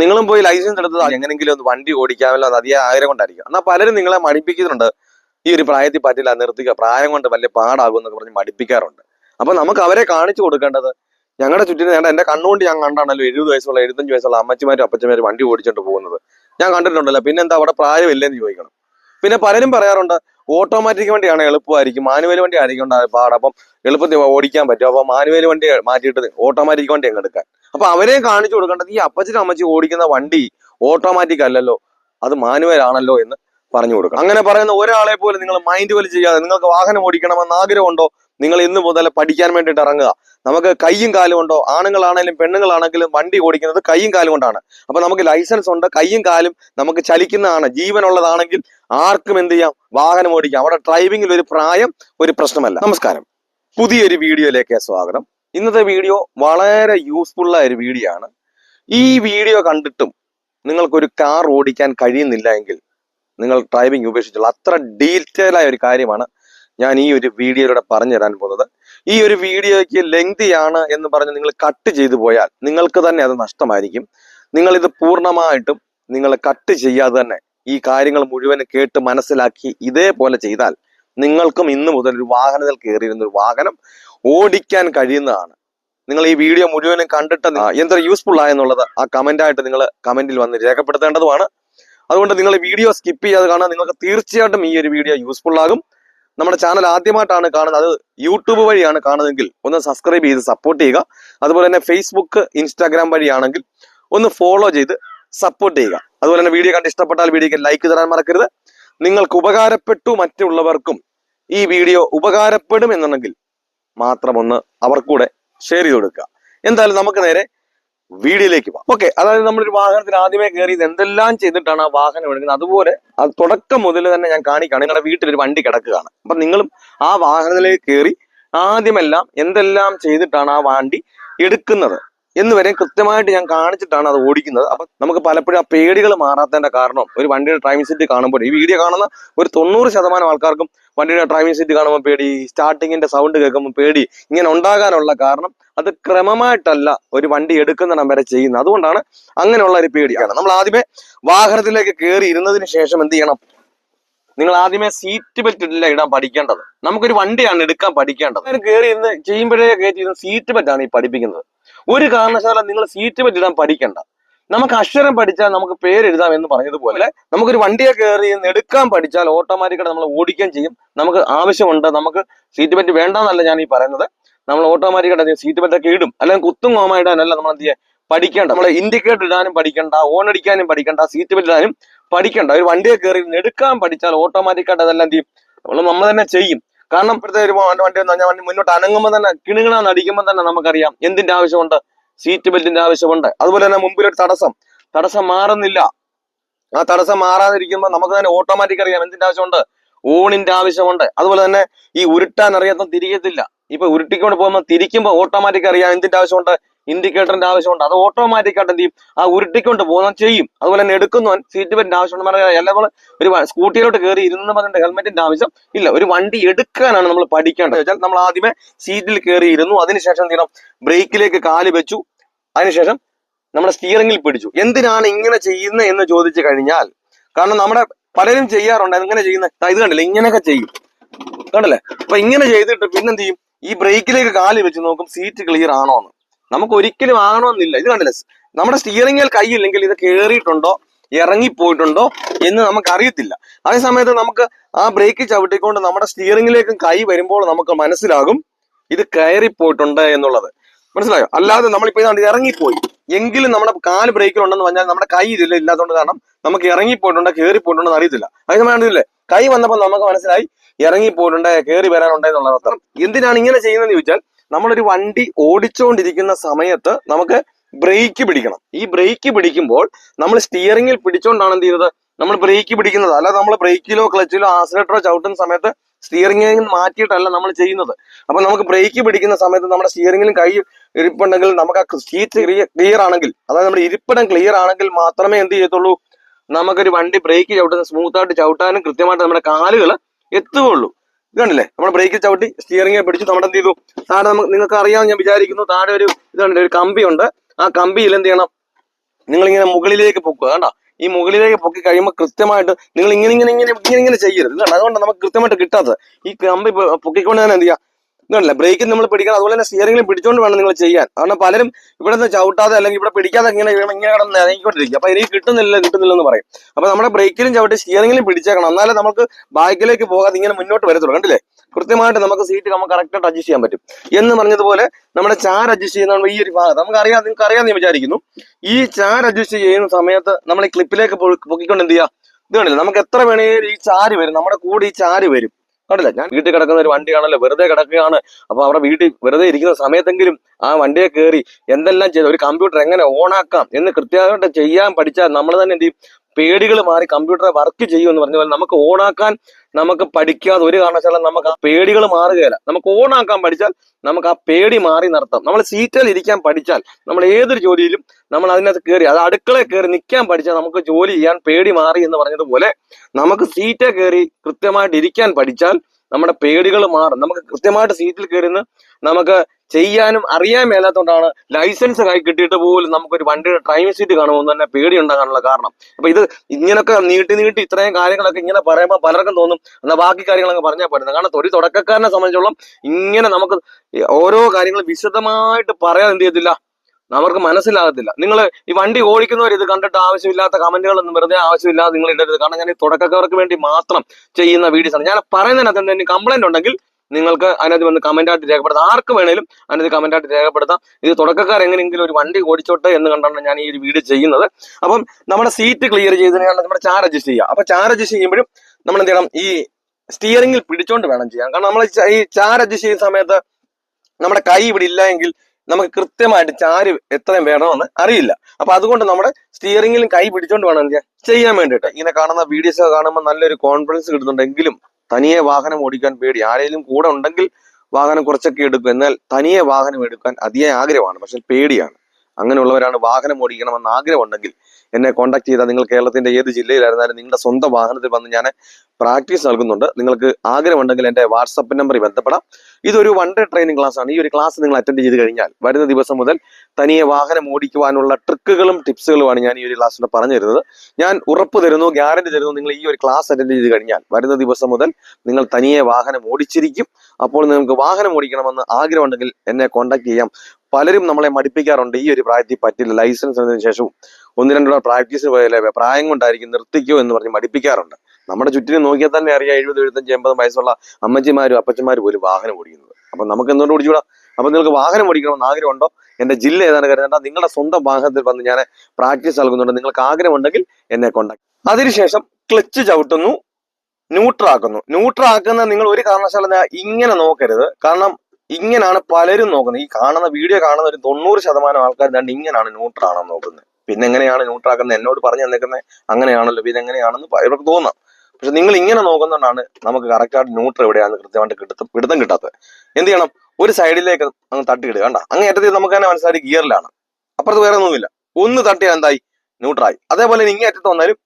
നിങ്ങളും പോയി ലൈസൻസ് എടുത്തത് എങ്ങനെങ്കിലും ഒന്ന് വണ്ടി ഓടിക്കാമല്ലോ എന്ന് അതിയായ ആഗ്രഹം കൊണ്ടായിരിക്കും. എന്നാൽ പലരും നിങ്ങളെ മടിപ്പിക്കുന്നുണ്ട്. ഈ ഒരു പ്രായത്തിൽ പറ്റില്ല നിർത്തിക്കുക പ്രായം കൊണ്ട് വലിയ പാടാകും എന്നൊക്കെ പറഞ്ഞ് മടിപ്പിക്കാറുണ്ട്. അപ്പൊ നമുക്ക് അവരെ കാണിച്ചു കൊടുക്കേണ്ടത് ഞങ്ങളുടെ ചുറ്റിന് ഞാൻ എന്റെ കണ്ണുകൊണ്ട് ഞാൻ കണ്ടാണല്ലോ എഴുപത് വയസ്സുള്ള എഴുപത്തഞ്ച് വയസ്സുള്ള അമ്മച്ചിമാരും അപ്പച്ചമാരും വണ്ടി ഓടിച്ചോണ്ട് പോകുന്നത്. ഞാൻ കണ്ടിട്ടുണ്ടല്ലോ പിന്നെ എന്താ അവിടെ പ്രായമില്ലെന്ന് ചോദിക്കണം. പിന്നെ പലരും പറയാറുണ്ട് ഓട്ടോമാറ്റിക് വണ്ടിയാണ് എളുപ്പമായിരിക്കും. മാനുവൽ വണ്ടി ആയിരിക്കും പാടപ്പം എളുപ്പത്തിൽ ഓടിക്കാൻ പറ്റും. അപ്പൊ മാനുവൽ വണ്ടി മാറ്റിയിട്ട് ഓട്ടോമാറ്റിക് വണ്ടി അങ്ങ് എടുക്കാൻ. അപ്പൊ അവരെ കാണിച്ചു കൊടുക്കേണ്ടത് ഈ അപ്പച്ചനും അമ്മച്ചി ഓടിക്കുന്ന വണ്ടി ഓട്ടോമാറ്റിക് അല്ലല്ലോ. അത് മാനുവൽ ആണല്ലോ എന്ന് പറഞ്ഞു കൊടുക്കണം. അങ്ങനെ പറയുന്ന ഒരാളെ പോലും നിങ്ങൾ മൈൻഡ് വലി ചെയ്യാതെ നിങ്ങൾക്ക് വാഹനം ഓടിക്കണമെന്ന് ആഗ്രഹമുണ്ടോ? നിങ്ങൾ ഇന്ന് മുതൽ പഠിക്കാൻ വേണ്ടിയിട്ട് ഇറങ്ങുക. നമുക്ക് കൈയും കാലും ഉണ്ടോ? ആണുങ്ങളാണെങ്കിലും പെണ്ണുങ്ങളാണെങ്കിലും വണ്ടി ഓടിക്കുന്നത് കൈയും കാലും കൊണ്ടാണ്. അപ്പൊ നമുക്ക് ലൈസൻസ് ഉണ്ട് കൈയും കാലും നമുക്ക് ചലിക്കുന്നതാണ്. ജീവനുള്ളതാണെങ്കിൽ ആർക്കും എന്ത് ചെയ്യാം? വാഹനം ഓടിക്കാം. അവിടെ ഡ്രൈവിംഗിൽ ഒരു പ്രായം ഒരു പ്രശ്നമല്ല. നമസ്കാരം. പുതിയൊരു വീഡിയോയിലേക്ക് സ്വാഗതം. ഇന്നത്തെ വീഡിയോ വളരെ യൂസ്ഫുൾ ആയ ഒരു വീഡിയോ ആണ്. ഈ വീഡിയോ കണ്ടിട്ടും നിങ്ങൾക്കൊരു കാർ ഓടിക്കാൻ കഴിയുന്നില്ല എങ്കിൽ നിങ്ങൾ ഡ്രൈവിംഗ് ഉപേക്ഷിച്ചുള്ള അത്ര ഡീറ്റെയിൽ ആയ ഒരു കാര്യമാണ് ഞാൻ ഈ ഒരു വീഡിയോയിലൂടെ പറഞ്ഞു തരാൻ പോകുന്നത്. ഈ ഒരു വീഡിയോയ്ക്ക് ലെങ്തിയാണ് എന്ന് പറഞ്ഞ് നിങ്ങൾ കട്ട് ചെയ്തു പോയാൽ നിങ്ങൾക്ക് തന്നെ അത് നഷ്ടമായിരിക്കും. നിങ്ങൾ ഇത് പൂർണമായിട്ടും നിങ്ങൾ കട്ട് ചെയ്യാതെ തന്നെ ഈ കാര്യങ്ങൾ മുഴുവൻ കേട്ട് മനസ്സിലാക്കി ഇതേപോലെ ചെയ്താൽ നിങ്ങൾക്കും ഇന്നു മുതൽ ഒരു വാഹനത്തിൽ കയറിയിരുന്ന ഒരു വാഹനം ഓടിക്കാൻ കഴിയുന്നതാണ്. നിങ്ങൾ ഈ വീഡിയോ മുഴുവനും കണ്ടിട്ട് എന്തൊരു യൂസ്ഫുൾ ആയെന്നുള്ളത് ആ കമന്റ് ആയിട്ട് നിങ്ങൾ കമന്റിൽ വന്ന് രേഖപ്പെടുത്തേണ്ടതുമാണ്. അതുകൊണ്ട് നിങ്ങൾ വീഡിയോ സ്കിപ്പ് ചെയ്യാതെ കാണാൻ നിങ്ങൾക്ക് തീർച്ചയായിട്ടും ഈ ഒരു വീഡിയോ യൂസ്ഫുൾ ആകും. നമ്മുടെ ചാനൽ ആദ്യമായിട്ടാണ് കാണുന്നത്. അത് യൂട്യൂബ് വഴിയാണ് കാണുന്നതെങ്കിൽ ഒന്ന് സബ്സ്ക്രൈബ് ചെയ്ത് സപ്പോർട്ട് ചെയ്യുക. അതുപോലെ തന്നെ ഫേസ്ബുക്ക് ഇൻസ്റ്റാഗ്രാം വഴിയാണെങ്കിൽ ഒന്ന് ഫോളോ ചെയ്ത് സപ്പോർട്ട് ചെയ്യുക. അതുപോലെ തന്നെ വീഡിയോ കണ്ട് ഇഷ്ടപ്പെട്ടാൽ വീഡിയോക്ക് ലൈക്ക് തരാൻ മറക്കരുത്. നിങ്ങൾക്ക് ഉപകാരപ്പെട്ടു മറ്റുള്ളവർക്കും ഈ വീഡിയോ ഉപകാരപ്പെടും എന്നുണ്ടെങ്കിൽ മാത്രം ഒന്ന് അവർക്കൂടെ ഷെയർ ചെയ്ത് കൊടുക്കുക. എന്തായാലും നമുക്ക് നേരെ വീഡിയോയിലേക്ക് പോകാം. ഓക്കെ അതായത് നമ്മളൊരു വാഹനത്തിൽ ആദ്യമേ കയറി എന്തെല്ലാം ചെയ്തിട്ടാണ് ആ വാഹനം എടുക്കുന്നത്? അതുപോലെ അത് തുടക്കം മുതൽ തന്നെ ഞാൻ കാണിക്കാണ്. നിങ്ങളുടെ വീട്ടിലൊരു വണ്ടി കിടക്കുകയാണ്. അപ്പൊ നിങ്ങളും ആ വാഹനത്തിലേക്ക് കയറി ആദ്യമെല്ലാം എന്തെല്ലാം ചെയ്തിട്ടാണ് ആ വണ്ടി എടുക്കുന്നത്? എന്ന് വരെ കൃത്യമായിട്ട് ഞാൻ കാണിച്ചിട്ടാണ് അത് ഓടിക്കുന്നത്. അപ്പൊ നമുക്ക് പലപ്പോഴും ആ പേടികൾ മാറാത്തതിന്റെ കാരണം ഒരു വണ്ടിയുടെ ഡ്രൈവിംഗ് സീറ്റ് കാണുമ്പോൾ ഈ വീഡിയോ കാണുന്ന ഒരു തൊണ്ണൂറ് ശതമാനം ആൾക്കാർക്കും വണ്ടിയുടെ ഡ്രൈവിംഗ് സീറ്റ് കാണുമ്പോൾ പേടി സ്റ്റാർട്ടിങ്ങിന്റെ സൗണ്ട് കേൾക്കുമ്പോൾ പേടി. ഇങ്ങനെ ഉണ്ടാകാനുള്ള കാരണം അത് ക്രമമായിട്ടല്ല ഒരു വണ്ടി എടുക്കുന്നിടം വരെ ചെയ്യുന്നത്. അതുകൊണ്ടാണ് അങ്ങനെയുള്ള ഒരു പേടിയാണ് നമ്മൾ ആദ്യമേ വാഹനത്തിലേക്ക് കയറി ഇരുന്നതിന് ശേഷം എന്ത് ചെയ്യണം? നിങ്ങൾ ആദ്യമേ സീറ്റ് ബെൽറ്റ് ഇല്ല ഇടാൻ പഠിക്കേണ്ടത്? നമുക്കൊരു വണ്ടിയാണ് എടുക്കാൻ പഠിക്കേണ്ടത്. കയറി ഇരുന്ന് ചെയ്യുമ്പോഴേ കയറ്റി സീറ്റ് ബെൽറ്റ് ആണ് ഈ പഠിപ്പിക്കുന്നത്. ഒരു കാരണവശാലും നിങ്ങൾ സീറ്റ് ബെൽറ്റ് ഇടാൻ പഠിക്കണ്ട. നമുക്ക് അക്ഷരം പഠിച്ചാൽ നമുക്ക് പേരെഴുതാം എന്ന് പറഞ്ഞതുപോലെ നമുക്കൊരു വണ്ടിയെ കയറി എടുക്കാൻ പഠിച്ചാൽ ഓട്ടോമാറ്റിക്കായിട്ട് നമ്മൾ ഓടിക്കുകയും ചെയ്യും. നമുക്ക് ആവശ്യമുണ്ട് നമുക്ക് സീറ്റ് ബെൽറ്റ് വേണ്ടെന്നല്ല ഞാൻ ഈ പറയുന്നത്. നമ്മൾ ഓട്ടോമാറ്റിക്കായിട്ട് സീറ്റ് ബെൽറ്റ് ഒക്കെ ഇടും. അല്ലെങ്കിൽ കുത്തും കോമ നമ്മൾ എന്ത് ചെയ്യുക പഠിക്കേണ്ട. നമ്മൾ ഇൻഡിക്കേറ്റർ ഇടാനും പഠിക്കണ്ട ഓൺ അടിക്കാനും പഠിക്കണ്ട സീറ്റ് ബെൽറ്റ് ഇടാനും പഠിക്കണ്ട. ഒരു വണ്ടിയെ കയറി എടുക്കാൻ പഠിച്ചാൽ ഓട്ടോമാറ്റിക്കായിട്ട് അതെല്ലാം എന്ത് ചെയ്യും? നമ്മൾ നമ്മൾ തന്നെ ചെയ്യും. കാരണം ഇപ്പോഴത്തെ ഒരു വണ്ടി വണ്ടി വണ്ടി മുന്നോട്ട് അനങ്ങുമ്പോൾ തന്നെ കിണുകിണാന്ന് അടിക്കുമ്പോൾ തന്നെ നമുക്കറിയാം എന്തിന്റെ ആവശ്യമുണ്ട്. സീറ്റ് ബെൽറ്റിന്റെ ആവശ്യമുണ്ട്. അതുപോലെ തന്നെ മുമ്പിൽ ഒരു തടസ്സം. തടസ്സം മാറുന്നില്ല. ആ തടസ്സം മാറാതിരിക്കുമ്പോൾ നമുക്ക് തന്നെ ഓട്ടോമാറ്റിക് അറിയാം എന്തിന്റെ ആവശ്യമുണ്ട്? ഊണിന്റെ ആവശ്യമുണ്ട്. അതുപോലെ തന്നെ ഈ ഉരുട്ടാൻ അറിയാത്ത തിരികത്തില്ല. ഇപ്പൊ ഉരുട്ടിക്കൊണ്ട് പോകുമ്പോൾ തിരിക്കുമ്പോൾ ഓട്ടോമാറ്റിക് അറിയാം എന്തിന്റെ ആവശ്യമുണ്ട്? ഇൻഡിക്കേറ്ററിന്റെ ആവശ്യമുണ്ട്. അത് ഓട്ടോമാറ്റിക് ആയിട്ട് എന്ത് ചെയ്യും? ആ ഉരുട്ടിക്കൊണ്ട് പോകുന്ന ചെയ്യും. അതുപോലെ തന്നെ എടുക്കുന്നവൻ സീറ്റ് ബെൽറ്റിന്റെ ആവശ്യമുണ്ട് പറഞ്ഞാൽ എല്ലാം ഒരു സ്കൂട്ടിയിലോട്ട് കയറി ഇരുന്ന് പറഞ്ഞിട്ട് ഹെൽമെറ്റിന്റെ ആവശ്യം ഇല്ല. ഒരു വണ്ടി എടുക്കാനാണ് നമ്മൾ പഠിക്കേണ്ടത്. വെച്ചാൽ നമ്മൾ ആദ്യമേ സീറ്റിൽ കയറി ഇരുന്നു. അതിനുശേഷം ചെയ്യണം? ബ്രേക്കിലേക്ക് കാൽ വെച്ചു. അതിനുശേഷം നമ്മുടെ സ്റ്റിയറിംഗിൽ പിടിച്ചു. എന്തിനാണ് ഇങ്ങനെ ചെയ്യുന്നത് എന്ന് ചോദിച്ചു കഴിഞ്ഞാൽ കാരണം നമ്മുടെ പലരും ചെയ്യാറുണ്ട്. ഇങ്ങനെ ചെയ്യുന്ന ഇത് കണ്ടില്ലേ? ഇങ്ങനെയൊക്കെ ചെയ്യും. കണ്ടല്ലേ? അപ്പൊ ഇങ്ങനെ ചെയ്തിട്ട് പിന്നെന്ത് ചെയ്യും? ഈ ബ്രേക്കിലേക്ക് കാൽ വെച്ച് നോക്കും. സീറ്റ് ക്ലിയർ ആണോ എന്ന് നമുക്ക് ഒരിക്കലും ആകണമെന്നില്ല. ഇത് കണ്ടില്ല? നമ്മുടെ സ്റ്റിയറിംഗിൽ കൈയില്ലെങ്കിൽ ഇത് കയറിയിട്ടുണ്ടോ ഇറങ്ങിപ്പോയിട്ടുണ്ടോ? എന്ന് നമുക്ക് അറിയത്തില്ല അതേ സമയത്ത് നമുക്ക് ആ ബ്രേക്ക് ചവിട്ടിക്കൊണ്ട് നമ്മുടെ സ്റ്റിയറിംഗിലേക്കും കൈ വരുമ്പോൾ നമുക്ക് മനസ്സിലാകും ഇത് കയറിപ്പോയിട്ടുണ്ട് എന്നുള്ളത്. മനസ്സിലായോ? അല്ലാതെ നമ്മളിപ്പോ ഇതാണ്ട് ഇറങ്ങിപ്പോയി. എങ്കിലും നമ്മുടെ കാൽ ബ്രേക്കിലുണ്ടെന്ന് പറഞ്ഞാൽ നമ്മുടെ കൈ ഇതില്ല ഇല്ലാത്തതുകൊണ്ട് കാരണം നമുക്ക് ഇറങ്ങിപ്പോയിട്ടുണ്ട് കയറിപ്പോയിട്ടുണ്ടെന്ന് അറിയത്തില്ല. അതേസമയം കണ്ടില്ലേ? കൈ വന്നപ്പോൾ നമുക്ക് മനസ്സിലായി ഇറങ്ങിപ്പോയിട്ടുണ്ട് കയറി വരാനുണ്ടെന്നുള്ള അർത്ഥം എന്തിനാണ് ഇങ്ങനെ ചെയ്യുന്നതെന്ന് ചോദിച്ചാൽ നമ്മളൊരു വണ്ടി ഓടിച്ചുകൊണ്ടിരിക്കുന്ന സമയത്ത് നമുക്ക് ബ്രേക്ക് പിടിക്കണം. ഈ ബ്രേക്ക് പിടിക്കുമ്പോൾ നമ്മൾ സ്റ്റിയറിംഗിൽ പിടിച്ചുകൊണ്ടാണ് എന്ത് ചെയ്യുന്നത്? നമ്മൾ ബ്രേക്ക് പിടിക്കുന്നത്. അല്ല നമ്മൾ ബ്രേക്കിലോ ക്ലച്ചിലോ ആക്സിലേറ്ററോ ചവിട്ടുന്ന സമയത്ത് സ്റ്റിയറിംഗിൽ മാറ്റിയിട്ടല്ല നമ്മൾ ചെയ്യുന്നത്. അപ്പൊ നമുക്ക് ബ്രേക്ക് പിടിക്കുന്ന സമയത്ത് നമ്മുടെ സ്റ്റിയറിംഗിലും കൈ ഇരിപ്പുണ്ടെങ്കിൽ നമുക്ക് ആ സീറ്റ് ക്ലിയർ ആണെങ്കിൽ അതായത് നമ്മുടെ ഇരിപ്പിടം ക്ലിയർ ആണെങ്കിൽ മാത്രമേ എന്ത് ചെയ്യത്തുള്ളൂ? നമുക്കൊരു വണ്ടി ബ്രേക്ക് ചവിട്ടുന്ന സ്മൂത്ത് ആയിട്ട് ചവിട്ടാനും കൃത്യമായിട്ട് നമ്മുടെ കാലുകൾ എത്തുകയുള്ളൂ. ഇത് കണ്ടില്ലേ നമ്മൾ ബ്രേക്കിൽ ചവിട്ടി സ്റ്റിയറിംഗ് പിടിച്ച് നമ്മുടെ എന്ത് ചെയ്തു താഴെ നമുക്ക് നിങ്ങൾക്ക് അറിയാമെന്ന് ഞാൻ വിചാരിക്കുന്നു താഴെ ഒരു ഇതാണ് ഒരു കമ്പിയുണ്ട്. ആ കമ്പിയിൽ എന്ത് ചെയ്യണം? നിങ്ങൾ ഇങ്ങനെ മുകളിലേക്ക് പൊക്കുക കണ്ട? ഈ മുകളിലേക്ക് പൊക്കി കഴിയുമ്പോൾ കൃത്യമായിട്ട് നിങ്ങൾ ഇങ്ങനെ ഇങ്ങനെ ഇങ്ങനെ ഇങ്ങനെ ഇങ്ങനെ ചെയ്യരുത് അതുകൊണ്ട് നമുക്ക് കൃത്യമായിട്ട് കിട്ടാത്തത്. ഈ കമ്പി പൊക്കിക്കൊണ്ട് തന്നെ എന്ത് ചെയ്യുക ഇതല്ല ബ്രേക്കിൽ നമ്മൾ പിടിക്കണം. അതുപോലെ തന്നെ സ്റ്റിയറിംഗിൽ പിടിച്ചുകൊണ്ട് വേണം നിങ്ങൾ ചെയ്യാൻ. കാരണം പലരും ഇവിടെ നിന്ന് ചവിട്ടാതെ അല്ലെങ്കിൽ ഇവിടെ പിടിക്കാതെ ഇങ്ങനെ ഇങ്ങനെ കിടന്ന് ഇറങ്ങിക്കൊണ്ടിരിക്കും. അപ്പൊ എനിക്ക് കിട്ടുന്നില്ല കിട്ടുന്നില്ല എന്ന് പറയും. അപ്പൊ നമ്മുടെ ബ്രേക്കിലും ചവിട്ടി സ്റ്റിയറിംഗിലും പിടിച്ചേക്കണം. എന്നാലേ നമുക്ക് ബാക്കിലേക്ക് പോകാതെ ഇങ്ങനെ മുന്നോട്ട് വരത്തുള്ളൂ. കണ്ടില്ലേ? കൃത്യമായിട്ട് നമുക്ക് സീറ്റ് നമുക്ക് കറക്റ്റായിട്ട് അഡ്ജസ്റ്റ് ചെയ്യാൻ പറ്റും. എന്ന് പറഞ്ഞതുപോലെ നമ്മുടെ ചാർ അഡ്ജസ്റ്റ് ചെയ്യുന്ന ഈ ഒരു ഭാഗം നമുക്ക് അറിയാം നിങ്ങൾക്ക് അറിയാമെന്ന് ഞാൻ വിചാരിക്കുന്നു. ഈ ചാർ അഡ്ജസ്റ്റ് ചെയ്യുന്ന സമയത്ത് നമ്മൾ ഈ ക്ലിപ്പിലേക്ക് പൊക്കിക്കൊണ്ട് എന്ത് ചെയ്യുക ഇത് കണ്ടില്ല? നമുക്ക് എത്ര വേണേലും ഈ ചാര് വരും. നമ്മുടെ കൂടെ ഈ ചാര് വരും. കണ്ടില്ല? ഞാൻ വീട്ടിൽ കിടക്കുന്ന ഒരു വണ്ടിയാണല്ലോ വെറുതെ കിടക്കുകയാണ്. അപ്പൊ അവിടെ വീട്ടിൽ വെറുതെ ഇരിക്കുന്ന സമയത്തെങ്കിലും ആ വണ്ടിയെ കയറി എന്തെല്ലാം ചെയ്ത് ഒരു കമ്പ്യൂട്ടർ എങ്ങനെ ഓണാക്കാം എന്ന് കൃത്യമായിട്ട് ചെയ്യാൻ പഠിച്ചാൽ നമ്മൾ തന്നെ എന്ത് പേടികൾ മാറി കമ്പ്യൂട്ടറെ വർക്ക് ചെയ്യുമെന്ന് പറഞ്ഞ പോലെ നമുക്ക് ഓണാക്കാൻ നമുക്ക് പഠിക്കാതെ ഒരു കാരണവശാലും നമുക്ക് ആ പേടികൾ മാറുകയില്ല. നമുക്ക് ഓണാക്കാൻ പഠിച്ചാൽ നമുക്ക് ആ പേടി മാറി നിർത്താം. നമ്മൾ സീറ്റിൽ ഇരിക്കാൻ പഠിച്ചാൽ നമ്മൾ ഏതൊരു ജോലിയിലും നമ്മൾ അതിനകത്ത് കയറി അത് അടുക്കളയിൽ കയറി നിൽക്കാൻ പഠിച്ചാൽ നമുക്ക് ജോലി ചെയ്യാൻ പേടി മാറി എന്ന് പറഞ്ഞതുപോലെ നമുക്ക് സീറ്റിൽ കയറി കൃത്യമായിട്ട് ഇരിക്കാൻ പഠിച്ചാൽ നമ്മുടെ പേടികൾ മാറും. നമുക്ക് കൃത്യമായിട്ട് സീറ്റിൽ കയറിന്ന് നമുക്ക് ചെയ്യാനും അറിയാൻ മേലാത്തോണ്ടാണ് ലൈസൻസ് കൈ കിട്ടിയിട്ട് പോലും നമുക്കൊരു വണ്ടിയുടെ ഡ്രൈവിംഗ് സീറ്റ് കാണുമെന്ന് തന്നെ പേടി ഉണ്ടാകാനുള്ള കാരണം. അപ്പൊ ഇത് ഇങ്ങനൊക്കെ നീട്ടി നീട്ടി ഇത്രയും കാര്യങ്ങളൊക്കെ ഇങ്ങനെ പറയുമ്പോൾ പലർക്കും തോന്നും. എന്നാൽ ബാക്കി കാര്യങ്ങളൊക്കെ പറഞ്ഞാൽ പറ്റുന്നത് കാരണം ഒരു തുടക്കക്കാരനെ സംബന്ധിച്ചോളം ഇങ്ങനെ നമുക്ക് ഓരോ കാര്യങ്ങളും വിശദമായിട്ട് പറയാൻ എന്ത് ചെയ്യത്തില്ല. നമുക്ക് മനസ്സിലാകത്തില്ല. നിങ്ങൾ ഈ വണ്ടി ഓടിക്കുന്നവർ ഇത് കണ്ടിട്ട് ആവശ്യമില്ലാത്ത കമന്റുകളൊന്നും വെറുതെ ആവശ്യമില്ലാതെ നിങ്ങൾ ഇടരുത്. കാരണം ഞാൻ ഈ തുടക്കക്കാർക്ക് വേണ്ടി മാത്രം ചെയ്യുന്ന വീഡിയോസ് ആണ് ഞാൻ പറയുന്നതിനകത്ത് എന്തെങ്കിലും കംപ്ലൈന്റ് ഉണ്ടെങ്കിൽ നിങ്ങൾക്ക് അതിനകത്ത് വന്ന് കമന്റ് ആയിട്ട് രേഖപ്പെടുത്താം. ആർക്ക് വേണേലും അതിനകത്ത് കമന്റ് ആയിട്ട് രേഖപ്പെടുത്താം. ഇത് തുടക്കക്കാർ എങ്ങനെയെങ്കിലും ഒരു വണ്ടി ഓടിച്ചോട്ടെ എന്ന് കണ്ടാണ് ഞാൻ ഈ ഒരു വീഡിയോ ചെയ്യുന്നത്. അപ്പം നമ്മുടെ സീറ്റ് ക്ലിയർ ചെയ്തതിനാണ് നമ്മുടെ ചാർ അഡ്ജസ്റ്റ് ചെയ്യുക അപ്പൊ ചാർ അഡ്ജസ്റ്റ് ചെയ്യുമ്പോഴും നമ്മൾ എന്ത് ചെയ്യണം? ഈ സ്റ്റിയറിംഗിൽ പിടിച്ചോണ്ട് വേണം ചെയ്യാൻ. കാരണം നമ്മൾ ഈ ചാർ അഡ്ജസ്റ്റ് ചെയ്യുന്ന സമയത്ത് നമ്മുടെ കൈ ഇവിടെ ഇല്ല എങ്കിൽ നമുക്ക് കൃത്യമായിട്ട് ചാര് എത്രയും വേണമെന്ന് അറിയില്ല. അപ്പൊ അതുകൊണ്ട് നമ്മുടെ സ്റ്റിയറിംഗിലും കൈ പിടിച്ചോണ്ട് വേണം ചെയ്യാൻ. വേണ്ടിയിട്ട് ഇങ്ങനെ കാണുന്ന വീഡിയോസ് കാണുമ്പോൾ നല്ലൊരു കോൺഫിഡൻസ് കിട്ടുന്നുണ്ടെങ്കിലും തനിയെ വാഹനം ഓടിക്കാൻ പേടി. ആരെങ്കിലും കൂടെ ഉണ്ടെങ്കിൽ വാഹനം കുറച്ചൊക്കെ എടുക്കും. എന്നാൽ തനിയെ വാഹനം എടുക്കാൻ അതിയായ ആഗ്രഹമാണ് പക്ഷെ പേടിയാണ്. അങ്ങനെയുള്ളവരാണ് വാഹനം ഓടിക്കണമെന്ന് ആഗ്രഹമുണ്ടെങ്കിൽ എന്നെ കോൺടാക്ട് ചെയ്താൽ നിങ്ങൾ കേരളത്തിന്റെ ഏത് ജില്ലയിലായിരുന്നാലും നിങ്ങളുടെ സ്വന്തം വാഹനത്തിൽ വന്ന് ഞാൻ പ്രാക്ടീസ് നൽകുന്നുണ്ട്. നിങ്ങൾക്ക് ആഗ്രഹമുണ്ടെങ്കിൽ എന്റെ വാട്സപ്പ് നമ്പറിൽ ബന്ധപ്പെടാം. ഇതൊരു വൺ ഡേ ട്രെയിനിങ് ക്ലാസ് ആണ്. ഈ ഒരു ക്ലാസ് നിങ്ങൾ അറ്റൻഡ് ചെയ്ത് കഴിഞ്ഞാൽ വരുന്ന ദിവസം മുതൽ തനിയെ വാഹനം ഓടിക്കുവാനുള്ള ട്രിക്കുകളും ടിപ്സുകളുമാണ് ഞാൻ ഈ ഒരു ക്ലാസ്സിൽ പറഞ്ഞു തരുന്നത്. ഞാൻ ഉറപ്പ് തരുന്നു ഗ്യാരണ്ടി തരുന്നു നിങ്ങൾ ഈ ഒരു ക്ലാസ് അറ്റൻഡ് ചെയ്ത് കഴിഞ്ഞാൽ വരുന്ന ദിവസം മുതൽ നിങ്ങൾ തനിയെ വാഹനം ഓടിച്ചിരിക്കും. അപ്പോൾ നിങ്ങൾക്ക് വാഹനം ഓടിക്കണമെന്ന് ആഗ്രഹമുണ്ടെങ്കിൽ എന്നെ കോൺടാക്ട് ചെയ്യാം. പലരും നമ്മളെ മടിപ്പിക്കാറുണ്ട്. ഈ ഒരു പ്രായത്തിൽ പറ്റില്ല. ലൈസൻസ് എന്നതിന് ശേഷവും ഒന്ന് രണ്ട് പ്രാക്ടീസിന് പ്രാക്ടീസ് പോയാലേ പ്രായം കൊണ്ടായിരിക്കും നിർത്തിക്കോ എന്ന് പറഞ്ഞ് മടിപ്പിക്കാറുണ്ട്. നമ്മുടെ ചുറ്റിനും നോക്കിയാൽ തന്നെ അറിയാം എഴുപത് എഴുപത്തഞ്ച് എൺപത് വയസ്സുള്ള അമ്മച്ചിമാരും അപ്പച്ചന്മാരും ഒരു വാഹനം ഓടിക്കുന്നത്. അപ്പൊ നമുക്ക് എന്തുകൊണ്ട് ഓടിച്ചുകൂടാ? അപ്പൊ നിങ്ങൾക്ക് വാഹനം ഓടിക്കണമെന്ന് ആഗ്രഹമുണ്ടോ എന്റെ ജില്ല ഏതാണ് കരുതേണ്ട. നിങ്ങളുടെ സ്വന്തം വാഹനത്തിൽ വന്ന് ഞാൻ പ്രാക്ടീസ് നൽകുന്നുണ്ട്. നിങ്ങൾക്ക് ആഗ്രഹമുണ്ടെങ്കിൽ എന്നെ കോണ്ടാക്ട് അതിനുശേഷം ക്ലച്ച് ചവിട്ടുന്നു ന്യൂട്രാക്കുന്നു ന്യൂട്രാക്കുന്ന നിങ്ങൾ ഒരു കാരണവശാലും ഇങ്ങനെ നോക്കരുത്. കാരണം ഇങ്ങനെയാണ് പലരും നോക്കുന്നത്. ഈ കാണുന്ന വീഡിയോ കാണുന്ന ഒരു തൊണ്ണൂറ് ശതമാനം ആൾക്കാർ രണ്ട് ഇങ്ങനെയാണ് ന്യൂട്രാണെന്ന് നോക്കുന്നത്. പിന്നെ എങ്ങനെയാണ് ന്യൂട്രാക്കുന്നത് എന്നോട് പറഞ്ഞു തന്നേക്കുന്നത് അങ്ങനെയാണല്ലോ പിന്നെ എങ്ങനെയാണെന്ന് ഇവർക്ക് തോന്നാം. പക്ഷെ നിങ്ങൾ ഇങ്ങനെ നോക്കുന്നതുകൊണ്ടാണ് നമുക്ക് കറക്റ്റായിട്ട് ന്യൂട്രൽ എവിടെയാണ് കൃത്യമായിട്ട് കിട്ടും പിടുത്തം കിട്ടാത്തത്. എന്ത് ചെയ്യണം? ഒരു സൈഡിലേക്ക് അങ്ങ് തട്ടിയിടുക. കണ്ട? അങ്ങ് ഏറ്റത്തിൽ നമുക്ക് തന്നെ മനസ്സിലായി ഗിയറിലാണ് അപ്പുറത്ത് വേറെ ഒന്നുമില്ല. ഒന്ന് തട്ടിയാൽ എന്തായി? ന്യൂട്രായി അതേപോലെ ഇങ്ങനെ അറ്റത്ത് വന്നാലും